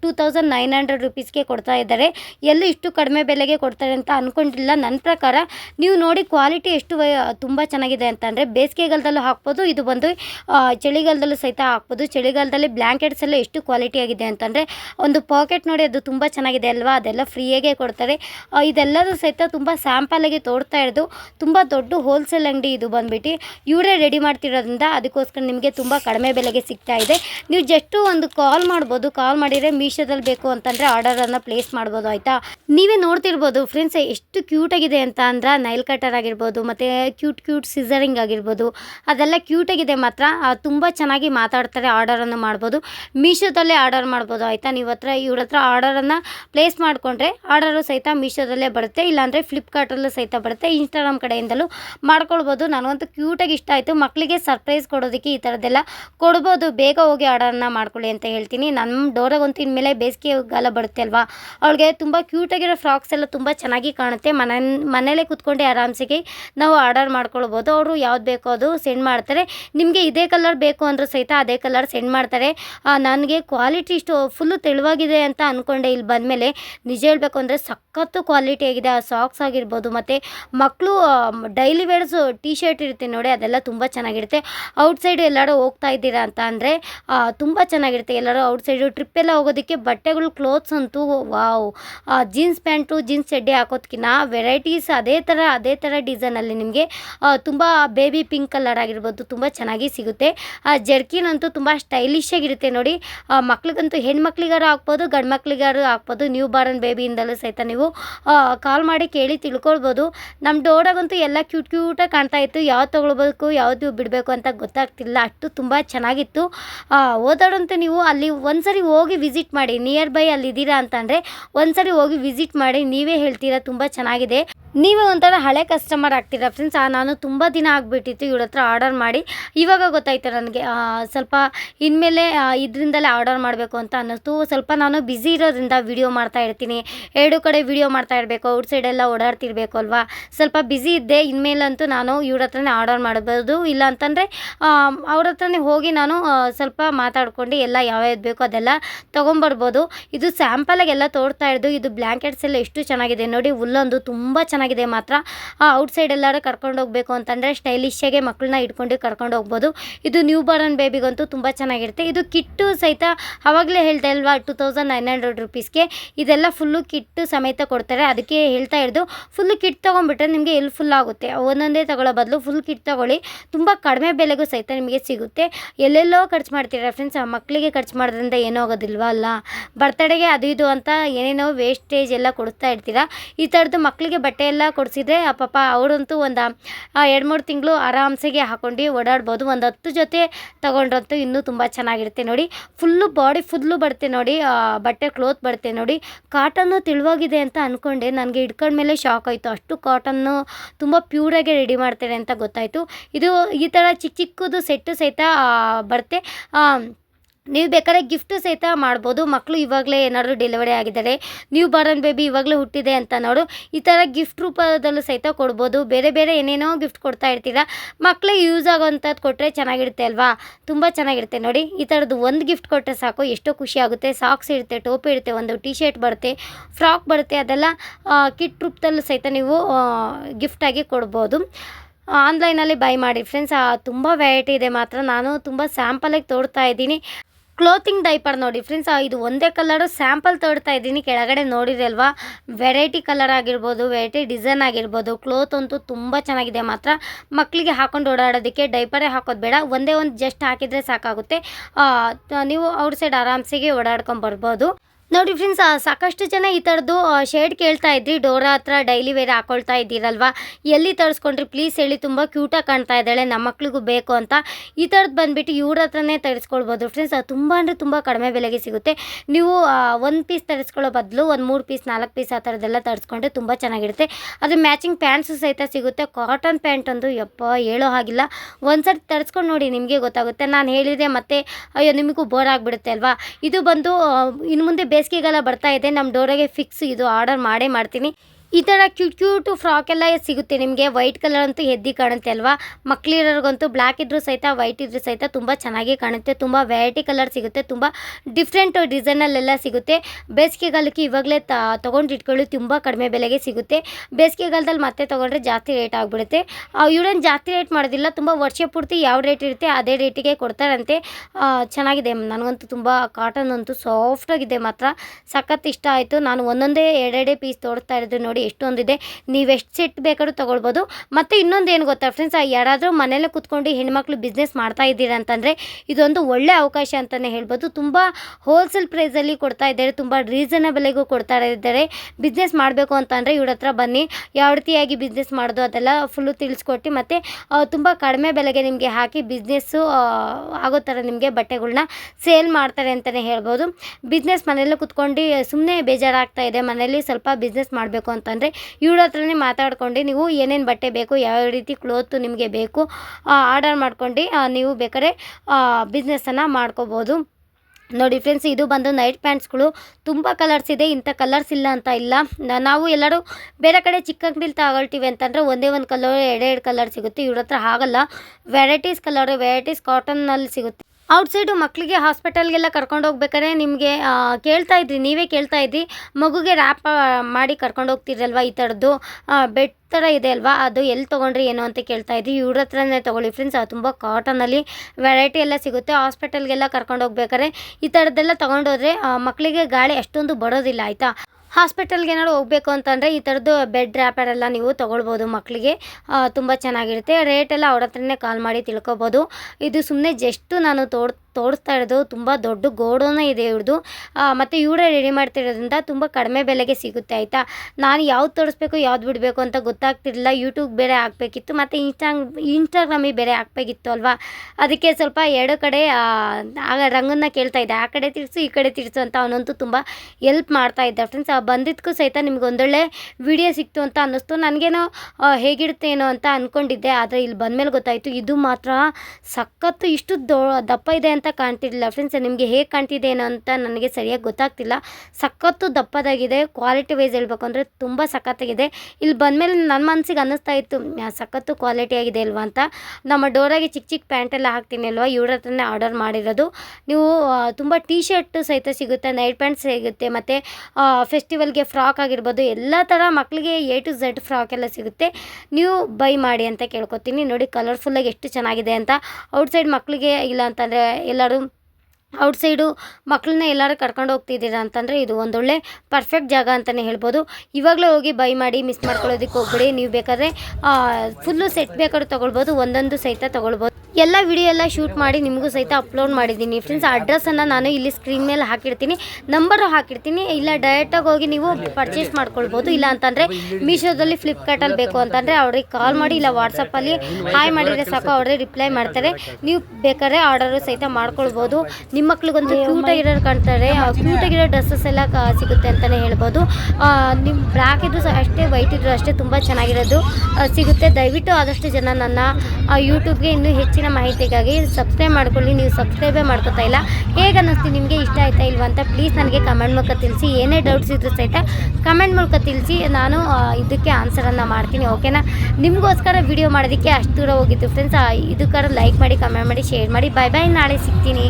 ಟೂ ತೌಸಂಡ್ ನೈನ್ ಹಂಡ್ರೆಡ್ ರುಪೀಸ್ಗೆ ಕೊಡ್ತಾ ಇದ್ದಾರೆ. ಎಲ್ಲೂ ಇಷ್ಟು ಕಡಿಮೆ ಬೆಲೆಗೆ ಕೊಡ್ತಾರೆ ಅಂತ ಅಂದ್ಕೊಂಡಿಲ್ಲ ನನ್ನ ಪ್ರಕಾರ ನೀವು ನೋಡಿ ಕ್ವಾಲಿಟಿ ಎಷ್ಟು, ತುಂಬ ಚೆನ್ನಾಗಿದೆ ಅಂತಂದರೆ ಬೇಸಿಗೆಗಾಲದಲ್ಲೂ ಹಾಕ್ಬೋದು, ಇದು ಬಂದು ಚಳಿಗಾಲದಲ್ಲೂ ಸಹಿತ ಹಾಕ್ಬೋದು. ಚಳಿಗಾಲದಲ್ಲಿ ಬ್ಲ್ಯಾಂಕೆಟ್ಸ್ ಎಲ್ಲ ಎಷ್ಟು ಕ್ವಾಲಿಟಿ ಆಗಿದೆ ಅಂತಂದರೆ, ಒಂದು ಪಾಕೆಟ್ ನೋಡಿ ಅದು ತುಂಬ ಚೆನ್ನಾಗಿದೆ ಅಲ್ವಾ? ಅದೆಲ್ಲ ಫ್ರೀಯಾಗೆ ಕೊಡ್ತಾರೆ. ಇದೆಲ್ಲದೂ ಸಹಿತ ತುಂಬ ಸ್ಯಾಂಪಲಾಗಿ ತೋರ್ತಾ ಇರೋದು. ತುಂಬ ದೊಡ್ಡ ಹೋಲ್ಸೇಲ್ ಅಂಗಡಿ ಇದು ಬಂದುಬಿಟ್ಟು ಇವರೇ ರೆಡಿ ಮಾಡ್ತಿರೋದ್ರಿಂದ ಅದಕ್ಕೋಸ್ಕರ ನಿಮಗೆ ತುಂಬ ಕಡಿಮೆ ಬೆಲೆಗೆ ಸಿಗ್ತಾ ಇದೆ. ನೀವು ಜಸ್ಟು ಒಂದು ಕಾಲ್ ಮಾಡ್ಬೋದು. ಕಾಲ್ ಮಾಡಿದರೆ ಮೀಶೋದಲ್ಲಿ ಬೇಕು ಅಂತಂದರೆ ಆರ್ಡರನ್ನು ಪ್ಲೇಸ್ ಮಾಡ್ಬೋದು, ಆಯಿತಾ? ನೀವೇ ನೋಡ್ತಿರ್ಬೋದು ಫ್ರೆಂಡ್ಸ್ ಎಷ್ಟು ಕ್ಯೂಟಾಗಿದೆ ಅಂತ ಅಂದ್ರೆ ನೈಲ್ ಕಟರ್ ಆಗಿರ್ಬೋದು, ಮತ್ತು ಕ್ಯೂಟ್ ಕ್ಯೂಟ್ ಸಿಸರಿಂಗ್ ಆಗಿರ್ಬೋದು, ಅದೆಲ್ಲ ಕ್ಯೂಟಾಗಿದೆ ಮಾತ್ರ. ತುಂಬ ಚೆನ್ನಾಗಿ ಮಾತಾಡ್ತಾರೆ ಆರ್ಡರನ್ನು ಮಾಡ್ಬೋದು. ಮೀಶೋದಲ್ಲೇ ಆರ್ಡರ್ ಮಾಡ್ಬೋದು, ಆಯಿತಾ? ನೀವು ಹತ್ರ, ಇವ್ರ ಹತ್ರ ಆರ್ಡರನ್ನು ಪ್ಲೇಸ್ ಮಾಡಿಕೊಂಡ್ರೆ ಆರ್ಡರು ಸಹಿತ ಮೀಶೋದಲ್ಲೇ ಬರುತ್ತೆ, ಇಲ್ಲಾಂದರೆ ಫ್ಲಿಪ್ಕಾರ್ಟಲ್ಲೂ ಸಹಿತ ಬರುತ್ತೆ. ಇನ್ಸ್ಟಾಗ್ರಾಮ್ ಕಡೆಯಿಂದಲೂ ಮಾಡ್ಕೊಳ್ಬೋದು. ನನಗಂತೂ ಕ್ಯೂಟಾಗಿ ಇಷ್ಟ ಆಯಿತು. ಮಕ್ಕಳಿಗೆ ಸರ್ಪ್ರೈಸ್ ಕೊಡೋದಕ್ಕೆ ಈ ಥರದ್ದೆಲ್ಲ ಕೊಡ್ಬೋದು. ಬೇಗ ಹೋಗಿ ಆರ್ಡರನ್ನು ಮಾಡ್ಕೊಳ್ಳಿ ಅಂತ ಹೇಳ್ತೀನಿ. ನಮ್ಮ ಡೋರಾಗಂತೂ ಇನ್ಮೇಲೆ ಬೇಸಿಗೆಗಾಲ ಬರುತ್ತೆ ಅಲ್ವಾ? ಅವಳಿಗೆ ತುಂಬ ಕ್ಯೂಟಾಗಿರೋ ಫ್ರಾಕ್ಸ್ ಎಲ್ಲ ತುಂಬ ಚೆನ್ನಾಗಿ ಕಾಣುತ್ತೆ. ಮನೆ ಮನೇಲೇ ಕೂತ್ಕೊಂಡೆ ಆರಾಮ್ಸಿಗೆ ನಾವು ಆರ್ಡರ್ ಮಾಡ್ಕೊಳ್ಬೋದು. ಅವರು ಯಾವ್ದು ಬೇಕೋ ಅದು ಸೆಂಡ್ ಮಾಡ್ತಾರೆ. ನಿಮಗೆ ಇದೇ ಕಲರ್ ಬೇಕು ಅಂದರೂ ಸಹಿತ ಅದೇ ಕಲರ್ ಸೆಂಡ್ ಮಾಡ್ತಾರೆ. ನನಗೆ ಕ್ವಾಲಿಟಿ ಇಷ್ಟು ಫುಲ್ಲು ತೆಳುವಾಗಿದೆ ಅಂತ ಅಂದ್ಕೊಂಡೆ ಇಲ್ಲಿ ಬಂದಮೇಲೆ. ನಿಜ ಹೇಳಬೇಕು ಅಂದರೆ ಸಖತ್ತು ಕ್ವಾಲಿಟಿ ಆಗಿದೆ ಆ ಸಾಕ್ಸ್ ಆಗಿರ್ಬೋದು, ಮತ್ತು ಮಕ್ಕಳು ಡೈಲಿ ವೇರ್ಸು ಟಿ ಶರ್ಟ್ ಇರುತ್ತೆ ನೋಡಿ, ಅದೆಲ್ಲ ತುಂಬ ಚೆನ್ನಾಗಿರುತ್ತೆ. ಔಟ್ಸೈಡ್ ಎಲ್ಲರೂ ಹೋಗ್ತಾ ಇದ್ದೀರಾ ಅಂತ ಅಂದರೆ ತುಂಬ ಚೆನ್ನಾಗಿರುತ್ತೆ. ಎಲ್ಲರೂ ಔಟ್ಸೈಡು ಟ್ರಿಪ್ ಎಲ್ಲ ಹೋಗೋದಕ್ಕೆ ಬಟ್ಟೆಗಳು ಕ್ಲೋತ್ಸ್ ಅಂತೂ ವಾವ್ ಜೀನ್ಸ್ ಪ್ಯಾಂಟು ಜೀನ್ಸ್ ಚಡ್ಡಿ ಹಾಕೋದಕ್ಕಿಂತ ವೆರೈಟೀಸ್ ಅದೇ ಥರ ಅದೇ ಥರ ಡಿಸೈನಲ್ಲಿ ನಿಮಗೆ ತುಂಬ ಬೇಬಿ ಪಿಂಕ್ ಕಲರ್ ಆಗಿರ್ಬೋದು, ತುಂಬ ಚೆನ್ನಾಗಿ ಸಿಗುತ್ತೆ. ಆ ಜರ್ಕಿನ್ ಅಂತೂ ತುಂಬ ಸ್ಟೈಲಿಶ್ ಆಗಿರುತ್ತೆ ನೋಡಿ. ಮಕ್ಳಿಗಂತೂ ಹೆಣ್ಮಕ್ಳಿಗಾರು ಹಾಕ್ಬೋದು ಗಂಡು ಮಕ್ಳಿಗಾರು ಹಾಕ್ಬೋದು ನ್ಯೂ ಬಾರ್ನ್ ಬೇಬಿಯಿಂದಲೂ ಸಹಿತ ನೀವು ಕಾಲ್ ಮಾಡಿ ಕೇಳಿ ತಿಳ್ಕೊಳ್ಬೋದು. ನಮ್ಮ ಡೋರಾಗಂತೂ ಎಲ್ಲ ಕ್ಯೂಟ್ ಕ್ಯೂಟಾಗಿ ಕಾಣ್ತಾ ಇತ್ತು. ಯಾವ್ದು ತೊಗೊಳ್ಬೇಕು, ಯಾವುದು ಬಿಡಬೇಕು ಅಂತ ಗೊತ್ತಾಗ್ತಿಲ್ಲ. ಅಷ್ಟು ತುಂಬ ಚೆನ್ನಾಗಿತ್ತು. ಓದಾಡಂತೂ ನೀವು ಅಲ್ಲಿ ಒಂದ್ಸರಿ ಹೋಗಿ ವಿಸಿಟ್ ಮಾಡಿ ನಿಯರ್ ಬೈ ಅಲ್ಲಿ ಇದ್ದೀರಾ ಅಂತಂದರೆ ಒಂದ್ಸರಿ ಹೋಗಿ ವಿಸಿಟ್ ಮಾಡಿ, ನೀವೇ ಹೇಳ್ತೀರಾ ತುಂಬ ಚೆನ್ನಾಗಿದೆ. ನೀವೇ ಒಂಥರ ಹಳೆ ಕಸ್ಟಮರ್ ಆಗ್ತೀರಾ ಫ್ರೆಂಡ್ಸ್ ಆ, ನಾನು ತುಂಬ ದಿನ ಆಗಿಬಿಟ್ಟಿತ್ತು ಇವ್ರ ಹತ್ರ ಆರ್ಡರ್ ಮಾಡಿ. ಇವಾಗ ಗೊತ್ತಾಯ್ತು ನನಗೆ? ಸ್ವಲ್ಪ ಇನ್ಮೇಲೆ ಇದರಿಂದಲೇ ಆರ್ಡರ್ ಮಾಡಬೇಕು ಅಂತ ಅನ್ನಿಸ್ತು. ಸ್ವಲ್ಪ ನಾನು ಬ್ಯುಸಿ ಇರೋದ್ರಿಂದ ವಿಡಿಯೋ ಮಾಡ್ತಾ ಇರ್ತೀನಿ. ಎರಡು ಕಡೆ ವಿಡಿಯೋ ಮಾಡ್ತಾ ಇರಬೇಕು. ಔಟ್ಸೈಡ್ ಎಲ್ಲ ಓಡಾಡ್ತಿರ್ಬೇಕು ಅಲ್ವಾ? ಸ್ವಲ್ಪ ಬ್ಯುಸಿ ಇದ್ದೆ. ಇನ್ಮೇಲಂತೂ ನಾನು ಇವ್ರ ಹತ್ರನೇ ಆರ್ಡರ್ ಮಾಡ್ಬೋದು. ಇಲ್ಲ ಅಂತಂದರೆ ಅವ್ರ ಹತ್ರನೇ ಹೋಗಿ ನಾನು ಸ್ವಲ್ಪ ಮಾತಾಡ್ಕೊಂಡು ಎಲ್ಲ ಯಾವ್ಯಾವ್ದು ಬೇಕೋ ಅದೆಲ್ಲ ತೊಗೊಂಬರ್ಬೋದು ಇದು ಸ್ಯಾಂಪಲಾಗೆಲ್ಲ ತೋರ್ತಾ ಇದ್ದು ಇದು ಬ್ಲ್ಯಾಂಕೆಟ್ಸ್ ಎಲ್ಲ ಎಷ್ಟು ಚೆನ್ನಾಗಿದೆ ನೋಡಿ. ಉಲ್ಲೊಂದು ತುಂಬ ಚೆನ್ನಾಗಿದೆ ಮಾತ್ರ. ಔಟ್ಸೈಡ್ ಎಲ್ಲಾರು ಕರ್ಕೊಂಡು ಹೋಗಬೇಕು ಅಂತಂದರೆ ಸ್ಟೈಲಿಶಾಗೆ ಮಕ್ಕಳನ್ನ ಇಟ್ಕೊಂಡು ಕರ್ಕೊಂಡು ಹೋಗ್ಬೋದು. ಇದು ನ್ಯೂ ಬಾರ್ನ್ ಬೇಬಿಗಂತೂ ತುಂಬ ಚೆನ್ನಾಗಿರುತ್ತೆ. ಇದು ಕಿಟ್ಟು ಸಹಿತ ಆವಾಗಲೇ ಹೇಳ್ತಾ ಇಲ್ವಾ ಟು ತೌಸಂಡ್ ನೈನ್ ಹಂಡ್ರೆಡ್ ರುಪೀಸ್ಗೆ ಇದೆಲ್ಲ ಫುಲ್ಲು ಕಿಟ್ಟು ಸಮೇತ ಕೊಡ್ತಾರೆ. ಅದಕ್ಕೆ ಹೇಳ್ತಾ ಇರೋದು ಫುಲ್ ಕಿಟ್ ತೊಗೊಂಡ್ಬಿಟ್ರೆ ನಿಮಗೆ ಎಲ್ಲಿ ಫುಲ್ ಆಗುತ್ತೆ. ಒಂದೊಂದೇ ತಗೊಳ್ಳೋ ಬದಲು ಫುಲ್ ಕಿಟ್ ತೊಗೊಳ್ಳಿ. ತುಂಬ ಕಡಿಮೆ ಬೆಲೆಗೂ ಸಹಿತ ನಿಮಗೆ ಸಿಗುತ್ತೆ. ಎಲ್ಲೆಲ್ಲೋ ಖರ್ಚು ಮಾಡ್ತೀರಾ ಫ್ರೆಂಡ್ಸ್ ಆ ಮಕ್ಕಳಿಗೆ ಖರ್ಚು ಮಾಡೋದ್ರಿಂದ ಏನೂ ಆಗೋದಿಲ್ವಾ ಅಲ್ಲ? ಬರ್ತಡೆಗೆ ಅದು ಇದು ಅಂತ ಏನೇನೋ ವೇಸ್ಟೇಜ್ ಎಲ್ಲ ಕೊಡ್ತಾ ಇರ್ತೀರಾ. ಈ ಥರದ್ದು ಮಕ್ಕಳಿಗೆ ಬಟ್ಟೆ ಎಲ್ಲ ಕೊಡಿಸಿದ್ರೆ ಆ ಪಾಪ ಅವರಂತೂ ಒಂದು ಎರಡು ಮೂರು ತಿಂಗಳು ಆರಾಮ್ಸೆಗೆ ಹಾಕೊಂಡು ಓಡಾಡ್ಬೋದು. ಒಂದು ಹತ್ತು ಜೊತೆ ತೊಗೊಂಡ್ರಂತೂ ಇನ್ನೂ ತುಂಬ ಚೆನ್ನಾಗಿರುತ್ತೆ ನೋಡಿ. ಫುಲ್ಲು ಬಾಡಿ ಫುಲ್ಲು ಬರುತ್ತೆ ನೋಡಿ ಬಟ್ಟೆ ಕ್ಲೋತ್ ಬರುತ್ತೆ ನೋಡಿ. ಕಾಟನ್ನು ತಿಳುವಾಗಿದೆ ಅಂತ ಅಂದ್ಕೊಂಡೆ ನನಗೆ ಹಿಡ್ಕೊಂಡ್ಮೇಲೆ ಶಾಕ್ ಆಯಿತು. ಅಷ್ಟು ಕಾಟನ್ನು ತುಂಬ ಪ್ಯೂರಾಗಿ ರೆಡಿ ಮಾಡ್ತಾರೆ ಅಂತ ಗೊತ್ತಾಯಿತು. ಇದು ಈ ಥರ ಚಿಕ್ಕ ಚಿಕ್ಕದು ಸೆಟ್ಟು ಸಹಿತ ಬರುತ್ತೆ. ನೀವು ಬೇಕಾದ್ರೆ ಗಿಫ್ಟು ಸಹಿತ ಮಾಡ್ಬೋದು. ಮಕ್ಕಳು ಇವಾಗಲೇ ಏನಾದರೂ ಡೆಲಿವರಿ ಆಗಿದ್ದಾರೆ. ನ್ಯೂ ಬಾರ್ನ್ ಬೇಬಿ ಇವಾಗಲೇ ಹುಟ್ಟಿದೆ ಅಂತ ನೋಡು. ಈ ಥರ ಗಿಫ್ಟ್ ರೂಪದಲ್ಲೂ ಸಹಿತ ಕೊಡ್ಬೋದು. ಬೇರೆ ಬೇರೆ ಏನೇನೋ ಗಿಫ್ಟ್ ಕೊಡ್ತಾ ಇರ್ತೀರ. ಮಕ್ಕಳಿಗೆ ಯೂಸ್ ಆಗೋವಂಥದ್ದು ಕೊಟ್ಟರೆ ಚೆನ್ನಾಗಿರುತ್ತೆ ಅಲ್ವಾ? ತುಂಬ ಚೆನ್ನಾಗಿರುತ್ತೆ ನೋಡಿ. ಈ ಥರದ್ದು ಒಂದು ಗಿಫ್ಟ್ ಕೊಟ್ಟರೆ ಸಾಕು. ಎಷ್ಟೋ ಖುಷಿ ಆಗುತ್ತೆ. ಸಾಕ್ಸ್ ಇರುತ್ತೆ, ಟೋಪಿ ಇರುತ್ತೆ, ಒಂದು ಟಿ ಶರ್ಟ್ ಬರುತ್ತೆ ಫ್ರಾಕ್ ಬರುತ್ತೆ. ಅದೆಲ್ಲ ಕಿಟ್ ರೂಪದಲ್ಲೂ ಸಹಿತ ನೀವು ಗಿಫ್ಟಾಗಿ ಕೊಡ್ಬೋದು. ಆನ್ಲೈನಲ್ಲಿ ಬೈ ಮಾಡಿ. ಫ್ರೆಂಡ್ಸ್ ತುಂಬ ವೆರೈಟಿ ಇದೆ ಮಾತ್ರ. ನಾನು ತುಂಬ ಸ್ಯಾಂಪಲಾಗಿ ತೋರ್ತಾ ಇದ್ದೀನಿ. ಕ್ಲೋತಿಂಗ್ ಡೈಪರ್ ನೋಡಿ ಫ್ರೆಂಡ್ಸ್ ಇದು ಒಂದೇ ಕಲರು ಸ್ಯಾಂಪಲ್ ತೋಡ್ತಾ ಇದ್ದೀನಿ. ಕೆಳಗಡೆ ನೋಡಿರಲ್ವಾ ವೆರೈಟಿ ಕಲರ್ ಆಗಿರ್ಬೋದು ವೆರೈಟಿ ಡಿಸೈನ್ ಆಗಿರ್ಬೋದು. ಕ್ಲೋತ್ ಅಂತೂ ತುಂಬ ಚೆನ್ನಾಗಿದೆ. ಮಾತ್ರ ಮಕ್ಕಳಿಗೆ ಹಾಕೊಂಡು ಓಡಾಡೋದಕ್ಕೆ ಡೈಪರೇ ಹಾಕೋದು ಬೇಡ. ಒಂದೇ ಒಂದು ಜಸ್ಟ್ ಹಾಕಿದರೆ ಸಾಕಾಗುತ್ತೆ. ನೀವು ಔಟ್ ಸೈಡ್ ಆರಾಮ್ಸೆಗೆ ಓಡಾಡ್ಕೊಂಡು ಬರ್ಬೋದು. ನೋಡಿ ಫ್ರೆಂಡ್ಸ್ ಸಾಕಷ್ಟು ಜನ ಈ ಥರದ್ದು ಶೇಡ್ ಕೇಳ್ತಾ ಇದ್ರಿ. ಡೋರಾ ಹತ್ರ ಡೈಲಿ ವೇರ್ ಹಾಕೊಳ್ತಾ ಇದ್ದೀರಲ್ವಾ? ಎಲ್ಲಿ ತರಿಸ್ಕೊಂಡ್ರಿ? ಪ್ಲೀಸ್ ಹೇಳಿ, ತುಂಬ ಕ್ಯೂಟಾಗಿ ಕಾಣ್ತಾ ಇದ್ದಾಳೆ. ನಮ್ಮ ಮಕ್ಳಿಗೂ ಬೇಕು ಅಂತ. ಈ ಥರದ್ದು ಬಂದುಬಿಟ್ಟು ಇವ್ರ ಹತ್ರನೇ ತರಿಸ್ಕೊಳ್ಬೋದು ಫ್ರೆಂಡ್ಸ್ ತುಂಬ ಅಂದರೆ ತುಂಬ ಕಡಿಮೆ ಬೆಲೆಗೆ ಸಿಗುತ್ತೆ. ನೀವು ಒಂದು ಪೀಸ್ ತರಿಸ್ಕೊಳ್ಳೋ ಬದಲು ಒಂದು ಮೂರು ಪೀಸ್ ನಾಲ್ಕು ಪೀಸ್ ಆ ಥರದ್ದೆಲ್ಲ ತರಿಸ್ಕೊಂಡ್ರೆ ತುಂಬ ಚೆನ್ನಾಗಿರುತ್ತೆ. ಅದು ಮ್ಯಾಚಿಂಗ್ ಪ್ಯಾಂಟ್ಸು ಸಹಿತ ಸಿಗುತ್ತೆ. ಕಾಟನ್ ಪ್ಯಾಂಟ್ ಒಂದು ಯಪ್ಪ, ಹೇಳೋ ಹಾಗಿಲ್ಲ. ಒಂದು ಸರ್ತಿ ತರಿಸ್ಕೊಂಡು ನೋಡಿ, ನಿಮಗೆ ಗೊತ್ತಾಗುತ್ತೆ. ನಾನು ಹೇಳಿದರೆ ಮತ್ತೆ, ಅಯ್ಯೋ, ನಿಮಗೂ ಬೋರ್ ಆಗಿಬಿಡುತ್ತೆ ಅಲ್ವಾ? ಇದು ಬಂದು ಇನ್ನು ಮುಂದೆ ಬೇಸಿಗೆಗಾಲ ಬರ್ತಾ ಇದೆ ನಮ್ಮ ಡೋರಿಗೆ ಫಿಕ್ಸ್ ಇದು ಆರ್ಡರ್ ಮಾಡೇ ಮಾಡ್ತೀನಿ. ಈ ಥರ ಕ್ಯೂಟ್ ಕ್ಯೂಟು ಫ್ರಾಕ್ ಎಲ್ಲ ಸಿಗುತ್ತೆ. ನಿಮಗೆ ವೈಟ್ ಕಲರ್ ಅಂತೂ ಎದ್ದಿ ಕಾಣುತ್ತೆ ಅಲ್ವಾ? ಮಕ್ಳಿರೋರ್ಗಂತೂ ಬ್ಲ್ಯಾಕ್ ಇದ್ರೂ ಸಹಿತ ವೈಟ್ ಇದ್ರೂ ಸಹಿತ ತುಂಬ ಚೆನ್ನಾಗಿ ಕಾಣುತ್ತೆ. ತುಂಬ ವೆರೈಟಿ ಕಲರ್ ಸಿಗುತ್ತೆ. ತುಂಬ ಡಿಫ್ರೆಂಟ್ ಡಿಸೈನಲ್ಲೆಲ್ಲ ಸಿಗುತ್ತೆ. ಬೇಸಿಗೆಗಾಲಕ್ಕೆ ಇವಾಗಲೇ ತೊಗೊಂಡು ಇಟ್ಕೊಳ್ಳಿ. ತುಂಬ ಕಡಿಮೆ ಬೆಲೆಗೆ ಸಿಗುತ್ತೆ. ಬೇಸಿಗೆಗಾಲದಲ್ಲಿ ಮತ್ತೆ ತೊಗೊಂಡ್ರೆ ಜಾಸ್ತಿ ರೇಟ್ ಆಗಿಬಿಡುತ್ತೆ. ಇವ್ರೇನು ಜಾಸ್ತಿ ರೇಟ್ ಮಾಡೋದಿಲ್ಲ. ತುಂಬ ವರ್ಷ ಪೂರ್ತಿ ಯಾವ ರೇಟ್ ಇರುತ್ತೆ, ಅದೇ ರೇಟಿಗೆ ಕೊಡ್ತಾರಂತೆ. ಚೆನ್ನಾಗಿದೆ. ನನಗಂತೂ ತುಂಬ ಕಾಟನ್ ಅಂತೂ ಸಾಫ್ಟಾಗಿದೆ ಮಾತ್ರ. ಸಖತ್ ಇಷ್ಟ ಆಯಿತು. ನಾನು ಒಂದೊಂದೇ ಎರಡೆರಡೇ ಪೀಸ್ ತೋರಿಸ್ತಾ ಇರೋದು ನೋಡಿ. ಎಷ್ಟೊಂದಿದೆ ನೀವು ಎಷ್ಟು ಸೆಟ್ ಬೇಕಾದ್ರೂ ತೊಗೊಳ್ಬೋದು. ಮತ್ತು ಇನ್ನೊಂದು ಏನು ಗೊತ್ತಾ ಫ್ರೆಂಡ್ಸ್ ಯಾರಾದರೂ ಮನೇಲೆ ಕೂತ್ಕೊಂಡು ಹೆಣ್ಮಕ್ಳು ಬಿಸ್ನೆಸ್ ಮಾಡ್ತಾ ಇದ್ದೀರಾ ಅಂತಂದರೆ ಇದೊಂದು ಒಳ್ಳೆ ಅವಕಾಶ ಅಂತಲೇ ಹೇಳ್ಬೋದು. ತುಂಬ ಹೋಲ್ಸೇಲ್ ಪ್ರೈಸಲ್ಲಿ ಕೊಡ್ತಾ ಇದ್ದಾರೆ, ತುಂಬ ರೀಸನಬಲಿಗೂ ಕೊಡ್ತಾ ಇದ್ದಾರೆ. ಬಿಸ್ನೆಸ್ ಮಾಡಬೇಕು ಅಂತಂದರೆ ಇವ್ರ ಹತ್ರ ಬನ್ನಿ. ಯಾವ ರೀತಿಯಾಗಿ ಬಿಸ್ನೆಸ್ ಮಾಡೋದು ಅದೆಲ್ಲ ಫುಲ್ಲು ತಿಳಿಸ್ಕೊಟ್ಟು ಮತ್ತು ತುಂಬ ಕಡಿಮೆ ಬೆಲೆಗೆ ನಿಮಗೆ ಹಾಕಿ ಬಿಸ್ನೆಸ್ಸು ಆಗೋ ಥರ ನಿಮಗೆ ಬಟ್ಟೆಗಳನ್ನ ಸೇಲ್ ಮಾಡ್ತಾರೆ ಅಂತಲೇ ಹೇಳ್ಬೋದು. ಬಿಸ್ನೆಸ್ ಮನೆಯಲ್ಲೇ ಕುತ್ಕೊಂಡು ಸುಮ್ಮನೆ ಬೇಜಾರಾಗ್ತಾ ಇದೆ. ಮನೇಲಿ ಸ್ವಲ್ಪ ಬಿಸ್ನೆಸ್ ಮಾಡಬೇಕು ಅಂತಂದರೆ ಇವ್ರ ಹತ್ರನೇ ಮಾತಾಡ್ಕೊಂಡು ನೀವು ಏನೇನು ಬಟ್ಟೆ ಬೇಕು, ಯಾವ ರೀತಿ ಕ್ಲೋತು ನಿಮಗೆ ಬೇಕು ಆರ್ಡರ್ ಮಾಡ್ಕೊಂಡು ನೀವು ಬೇಕಾದ್ರೆ ಬಿಸ್ನೆಸ್ಸನ್ನು ಮಾಡ್ಕೋಬೋದು. ನೋಡಿ ಫ್ರೆಂಡ್ಸ್ ಇದು ಬಂದು ನೈಟ್ ಪ್ಯಾಂಟ್ಸ್ಗಳು ತುಂಬ ಕಲರ್ಸ್ ಇದೆ, ಇಂಥ ಕಲರ್ಸ್ ಇಲ್ಲ ಅಂತ ಇಲ್ಲ. ನಾವು ಎಲ್ಲರೂ ಬೇರೆ ಕಡೆ ಚಿಕ್ಕ ಅಂಗಡಿಲಿ ತಗೊಳ್ತೀವಿ ಅಂತಂದರೆ ಒಂದೇ ಒಂದು ಕಲರ್ ಎರಡೆರಡು ಕಲರ್ ಸಿಗುತ್ತೆ. ಇವ್ರ ಹತ್ರ ಹಾಗಲ್ಲ ವೆರೈಟೀಸ್ ಕಲರು ವೆರೈಟೀಸ್ ಕಾಟನ್ನಲ್ಲಿ ಸಿಗುತ್ತೆ. ಔಟ್ಸೈಡು ಮಕ್ಕಳಿಗೆ ಹಾಸ್ಪಿಟಲ್ಗೆಲ್ಲ ಕರ್ಕೊಂಡು ಹೋಗ್ಬೇಕಾದ್ರೆ ನಿಮಗೆ ಕೇಳ್ತಾ ಇದ್ರಿ, ನೀವೇ ಕೇಳ್ತಾ ಇದ್ರಿ, ಮಗುಗೆ ರ್ಯಾಪ್ ಮಾಡಿ ಕರ್ಕೊಂಡು ಹೋಗ್ತಿರಲ್ವ ಈ ಥರದ್ದು? ಬೆಡ್ ಥರ ಇದೆ ಅಲ್ವಾ? ಅದು ಎಲ್ಲಿ ತೊಗೊಂಡ್ರಿ, ಏನು ಅಂತ ಕೇಳ್ತಾ ಇದ್ರಿ. ಇವ್ರ ಹತ್ರನೇ ತೊಗೊಳ್ಳಿ ಫ್ರೆಂಡ್ಸ್ ಅದು ತುಂಬ ಕಾಟನಲ್ಲಿ ವೆರೈಟಿ ಎಲ್ಲ ಸಿಗುತ್ತೆ. ಹಾಸ್ಪಿಟಲ್ಗೆಲ್ಲ ಕರ್ಕೊಂಡು ಹೋಗ್ಬೇಕಾದ್ರೆ ಈ ಥರದ್ದೆಲ್ಲ ತೊಗೊಂಡೋದ್ರೆ ಮಕ್ಕಳಿಗೆ ಗಾಳಿ ಅಷ್ಟೊಂದು ಬರೋದಿಲ್ಲ, ಆಯಿತಾ? ಹಾಸ್ಪಿಟಲ್ಗೆ ಏನಾದ್ರು ಹೋಗಬೇಕು ಅಂತಂದರೆ ಈ ಥರದ್ದು ಬೆಡ್ ರ್ಯಾಪರ್ ಎಲ್ಲ ನೀವು ತೊಗೊಳ್ಬೋದು ಮಕ್ಕಳಿಗೆ ತುಂಬ ಚೆನ್ನಾಗಿರುತ್ತೆ. ರೇಟ್ ಎಲ್ಲ ಅವ್ರ ಹತ್ರನೇ ಕಾಲ್ ಮಾಡಿ ತಿಳ್ಕೊಬೋದು. ಇದು ಸುಮ್ಮನೆ ಜಸ್ಟು ನಾನು ತೋಡ್ ತೋರಿಸ್ತಾ ಇರೋದು. ತುಂಬ ದೊಡ್ಡ ಗೋಡೋನೇ ಇದೆ ಇವ್ರದ್ದು ಮತ್ತು ಇವರೇ ರೆಡಿ ಮಾಡ್ತಿರೋದ್ರಿಂದ ತುಂಬ ಕಡಿಮೆ ಬೆಲೆಗೆ ಸಿಗುತ್ತೆ ಆಯಿತಾ? ನಾನು ಯಾವ್ದು ತೋರಿಸ್ಬೇಕು ಯಾವ್ದು ಬಿಡಬೇಕು ಅಂತ ಗೊತ್ತಾಗ್ತಿರಲಿಲ್ಲ. ಯೂಟ್ಯೂಬ್ ಬೇರೆ ಹಾಕಬೇಕಿತ್ತು ಮತ್ತು ಇನ್ಸ್ಟಾ ಇನ್ಸ್ಟಾಗ್ರಾಮಿಗೆ ಬೇರೆ ಹಾಕಬೇಕಿತ್ತು ಅಲ್ವಾ? ಅದಕ್ಕೆ ಸ್ವಲ್ಪ ಎರಡು ಕಡೆ ಆ, ಆಗ ರಂಗನ್ನ ಕೇಳ್ತಾ ಇದ್ದೆ. ಆ ಕಡೆ ತಿರ್ಸು ಈ ಕಡೆ ತಿರ್ಸು ಅಂತ ಅವನಂತೂ ತುಂಬ ಎಲ್ಪ್ ಮಾಡ್ತಾ ಇದ್ದ. ಫ್ರೆಂಡ್ಸ್ ಬಂದಿದ್ದಕ್ಕೂ ಸಹಿತ ನಿಮ್ಗೆ ಒಂದೊಳ್ಳೆ ವಿಡಿಯೋ ಸಿಕ್ತು ಅಂತ ಅನ್ನಿಸ್ತು. ನನಗೇನೋ ಆ, ಹೇಗಿರುತ್ತೆ ಅಂತ ಅಂದ್ಕೊಂಡಿದ್ದೆ ಆದರೆ ಇಲ್ಲಿ ಬಂದಮೇಲೆ ಗೊತ್ತಾಯಿತು ಇದು ಮಾತ್ರ ಸಖತ್ತು ಇಷ್ಟು ದೊ ದಪ್ಪ ಇದೆ ಕಾಣ್ತಿರ್ಲಿಲ್ಲ. ಫ್ರೆಂಡ್ಸ್ ನಿಮಗೆ ಹೇಗೆ ಕಾಣ್ತಿದೆ ಏನೋ ಅಂತ ನನಗೆ ಸರಿಯಾಗಿ ಗೊತ್ತಾಗ್ತಿಲ್ಲ. ಸಖತ್ತು ದಪ್ಪದಾಗಿದೆ. ಕ್ವಾಲಿಟಿ ವೈಸ್ ಹೇಳ್ಬೇಕು ಅಂದರೆ ತುಂಬ ಸಖತ್ತಾಗಿದೆ. ಇಲ್ಲಿ ಬಂದಮೇಲೆ ನನ್ನ ಮನಸ್ಸಿಗೆ ಅನ್ನಿಸ್ತಾ ಇತ್ತು ಸಖತ್ತು ಕ್ವಾಲಿಟಿ ಆಗಿದೆ ಅಲ್ವಾ? ಅಂತ. ನಮ್ಮ ಡೋರಾಗೆ ಚಿಕ್ಕ ಚಿಕ್ಕ ಪ್ಯಾಂಟ್ ಎಲ್ಲ ಹಾಕ್ತೀನಿ ಅಲ್ವಾ? ಇವ್ರ ಹತ್ರನೇ ಆರ್ಡರ್ ಮಾಡಿರೋದು. ನೀವು ತುಂಬ ಟೀ ಶರ್ಟ್ ಸಹಿತ ಸಿಗುತ್ತೆ ನೈಟ್ ಪ್ಯಾಂಟ್ ಸಿಗುತ್ತೆ, ಮತ್ತು ಫೆಸ್ಟಿವಲ್ಗೆ ಫ್ರಾಕ್ ಆಗಿರ್ಬೋದು, ಎಲ್ಲ ಥರ ಮಕ್ಕಳಿಗೆ ಎ ಟು ಝಡ್ ಫ್ರಾಕ್ ಎಲ್ಲ ಸಿಗುತ್ತೆ. ನೀವು ಬೈ ಮಾಡಿ ಅಂತ ಕೇಳ್ಕೊತೀನಿ. ನೋಡಿ ಕಲರ್ಫುಲ್ಲಾಗಿ ಎಷ್ಟು ಚೆನ್ನಾಗಿದೆ ಅಂತ. ಔಟ್ಸೈಡ್ ಮಕ್ಕಳಿಗೆ ಇಲ್ಲ ಅಂತಂದರೆ എല്ലാവരും ಔಟ್ಸೈಡು ಮಕ್ಕಳನ್ನ ಎಲ್ಲರೂ ಕರ್ಕೊಂಡು ಹೋಗ್ತಿದ್ದೀರಾ ಅಂತಂದರೆ ಇದು ಒಂದೊಳ್ಳೆ ಪರ್ಫೆಕ್ಟ್ ಜಾಗ ಅಂತಲೇ ಹೇಳ್ಬೋದು. ಇವಾಗಲೇ ಹೋಗಿ ಬೈ ಮಾಡಿ ಮಿಸ್ ಮಾಡ್ಕೊಳ್ಳೋದಕ್ಕೆ ಹೋಗ್ಬೇಡಿ. ನೀವು ಬೇಕಾದ್ರೆ ಫುಲ್ಲು ಸೆಟ್ ಬೇಕಾದ್ರೂ ತೊಗೊಳ್ಬೋದು, ಒಂದೊಂದು ಸಹಿತ ತೊಗೊಳ್ಬೋದು. ಎಲ್ಲ ವಿಡಿಯೋ ಎಲ್ಲ ಶೂಟ್ ಮಾಡಿ ನಿಮಗೂ ಸಹಿತ ಅಪ್ಲೋಡ್ ಮಾಡಿದ್ದೀನಿ. ಫ್ರೆಂಡ್ಸ್ ಅಡ್ರೆಸ್ಸನ್ನು ನಾನು ಇಲ್ಲಿ ಸ್ಕ್ರೀನ್ ಮೇಲೆ ಹಾಕಿರ್ತೀನಿ. ನಂಬರು ಹಾಕಿರ್ತೀನಿ. ಇಲ್ಲ ಡೈರೆಕ್ಟಾಗಿ ಹೋಗಿ ನೀವು ಪರ್ಚೇಸ್ ಮಾಡ್ಕೊಳ್ಬೋದು. ಇಲ್ಲ ಅಂತಂದರೆ ಮೀಶೋದಲ್ಲಿ ಫ್ಲಿಪ್ಕಾರ್ಟಲ್ಲಿ ಬೇಕು ಅಂತಂದರೆ ಅವ್ರಿಗೆ ಕಾಲ್ ಮಾಡಿ, ಇಲ್ಲ ವಾಟ್ಸಪ್ಪಲ್ಲಿ ಹಾಯ್ ಮಾಡಿದರೆ ಸಾಕು ಅವ್ರಿಗೆ ರಿಪ್ಲೈ ಮಾಡ್ತಾರೆ. ನೀವು ಬೇಕಾದ್ರೆ ಆರ್ಡರು ಸಹಿತ ಮಾಡ್ಕೊಳ್ಬೋದು. ನಿಮ್ಮ ಮಕ್ಳಿಗಂತೂ ಕ್ಯೂಟಾಗಿರೋರು ಕಾಣ್ತಾರೆ ಕ್ಯೂಟಾಗಿರೋ ಡ್ರೆಸ್ಸಸ್ ಎಲ್ಲ ಸಿಗುತ್ತೆ ಅಂತಲೇ ಹೇಳ್ಬೋದು. ನಿಮ್ಮ ಬ್ಲ್ಯಾಕ್ ಇದ್ರು ಸಹ ಅಷ್ಟೇ ವೈಟ್ ಇದ್ರು ಅಷ್ಟೇ ತುಂಬ ಚೆನ್ನಾಗಿರೋದು. ಸಿಗುತ್ತೆ. ದಯವಿಟ್ಟು ಆದಷ್ಟು ಜನ ನನ್ನ ಯೂಟ್ಯೂಬ್ಗೆ ಇನ್ನೂ ಹೆಚ್ಚಿನ ಮಾಹಿತಿಗಾಗಿ ಸಬ್ಸ್ಕ್ರೈಬ್ ಮಾಡ್ಕೊಳ್ಳಿ. ನೀವು ಸಬ್ಸ್ಕ್ರೈಬೇ ಮಾಡ್ಕೋತಾ ಇಲ್ಲ. ಹೇಗೆ ಅನ್ನಿಸ್ತು ನಿಮಗೆ? ಇಷ್ಟ ಆಯ್ತಾ ಇಲ್ವಾ ಅಂತ ಪ್ಲೀಸ್ ನನಗೆ ಕಮೆಂಟ್ ಮೂಲಕ ತಿಳಿಸಿ. ಏನೇ ಡೌಟ್ಸ್ ಇದ್ರೂ ಸಹಿತ ಕಮೆಂಟ್ ಮೂಲಕ ತಿಳಿಸಿ. ನಾನು ಇದಕ್ಕೆ ಆನ್ಸರನ್ನು ಮಾಡ್ತೀನಿ ಓಕೆನಾ ನಿಮಗೋಸ್ಕರ ವಿಡಿಯೋ ಮಾಡೋದಕ್ಕೆ ಅಷ್ಟು ದೂರ ಹೋಗಿತ್ತು ಫ್ರೆಂಡ್ಸ್ ಇದಕ್ಕಾರ ಲೈಕ್ ಮಾಡಿ ಕಮೆಂಟ್ ಮಾಡಿ ಶೇರ್ ಮಾಡಿ. ಬಾಯ್ ಬಾಯ್ ನಾಳೆ ಸಿಗ್ತೀನಿ.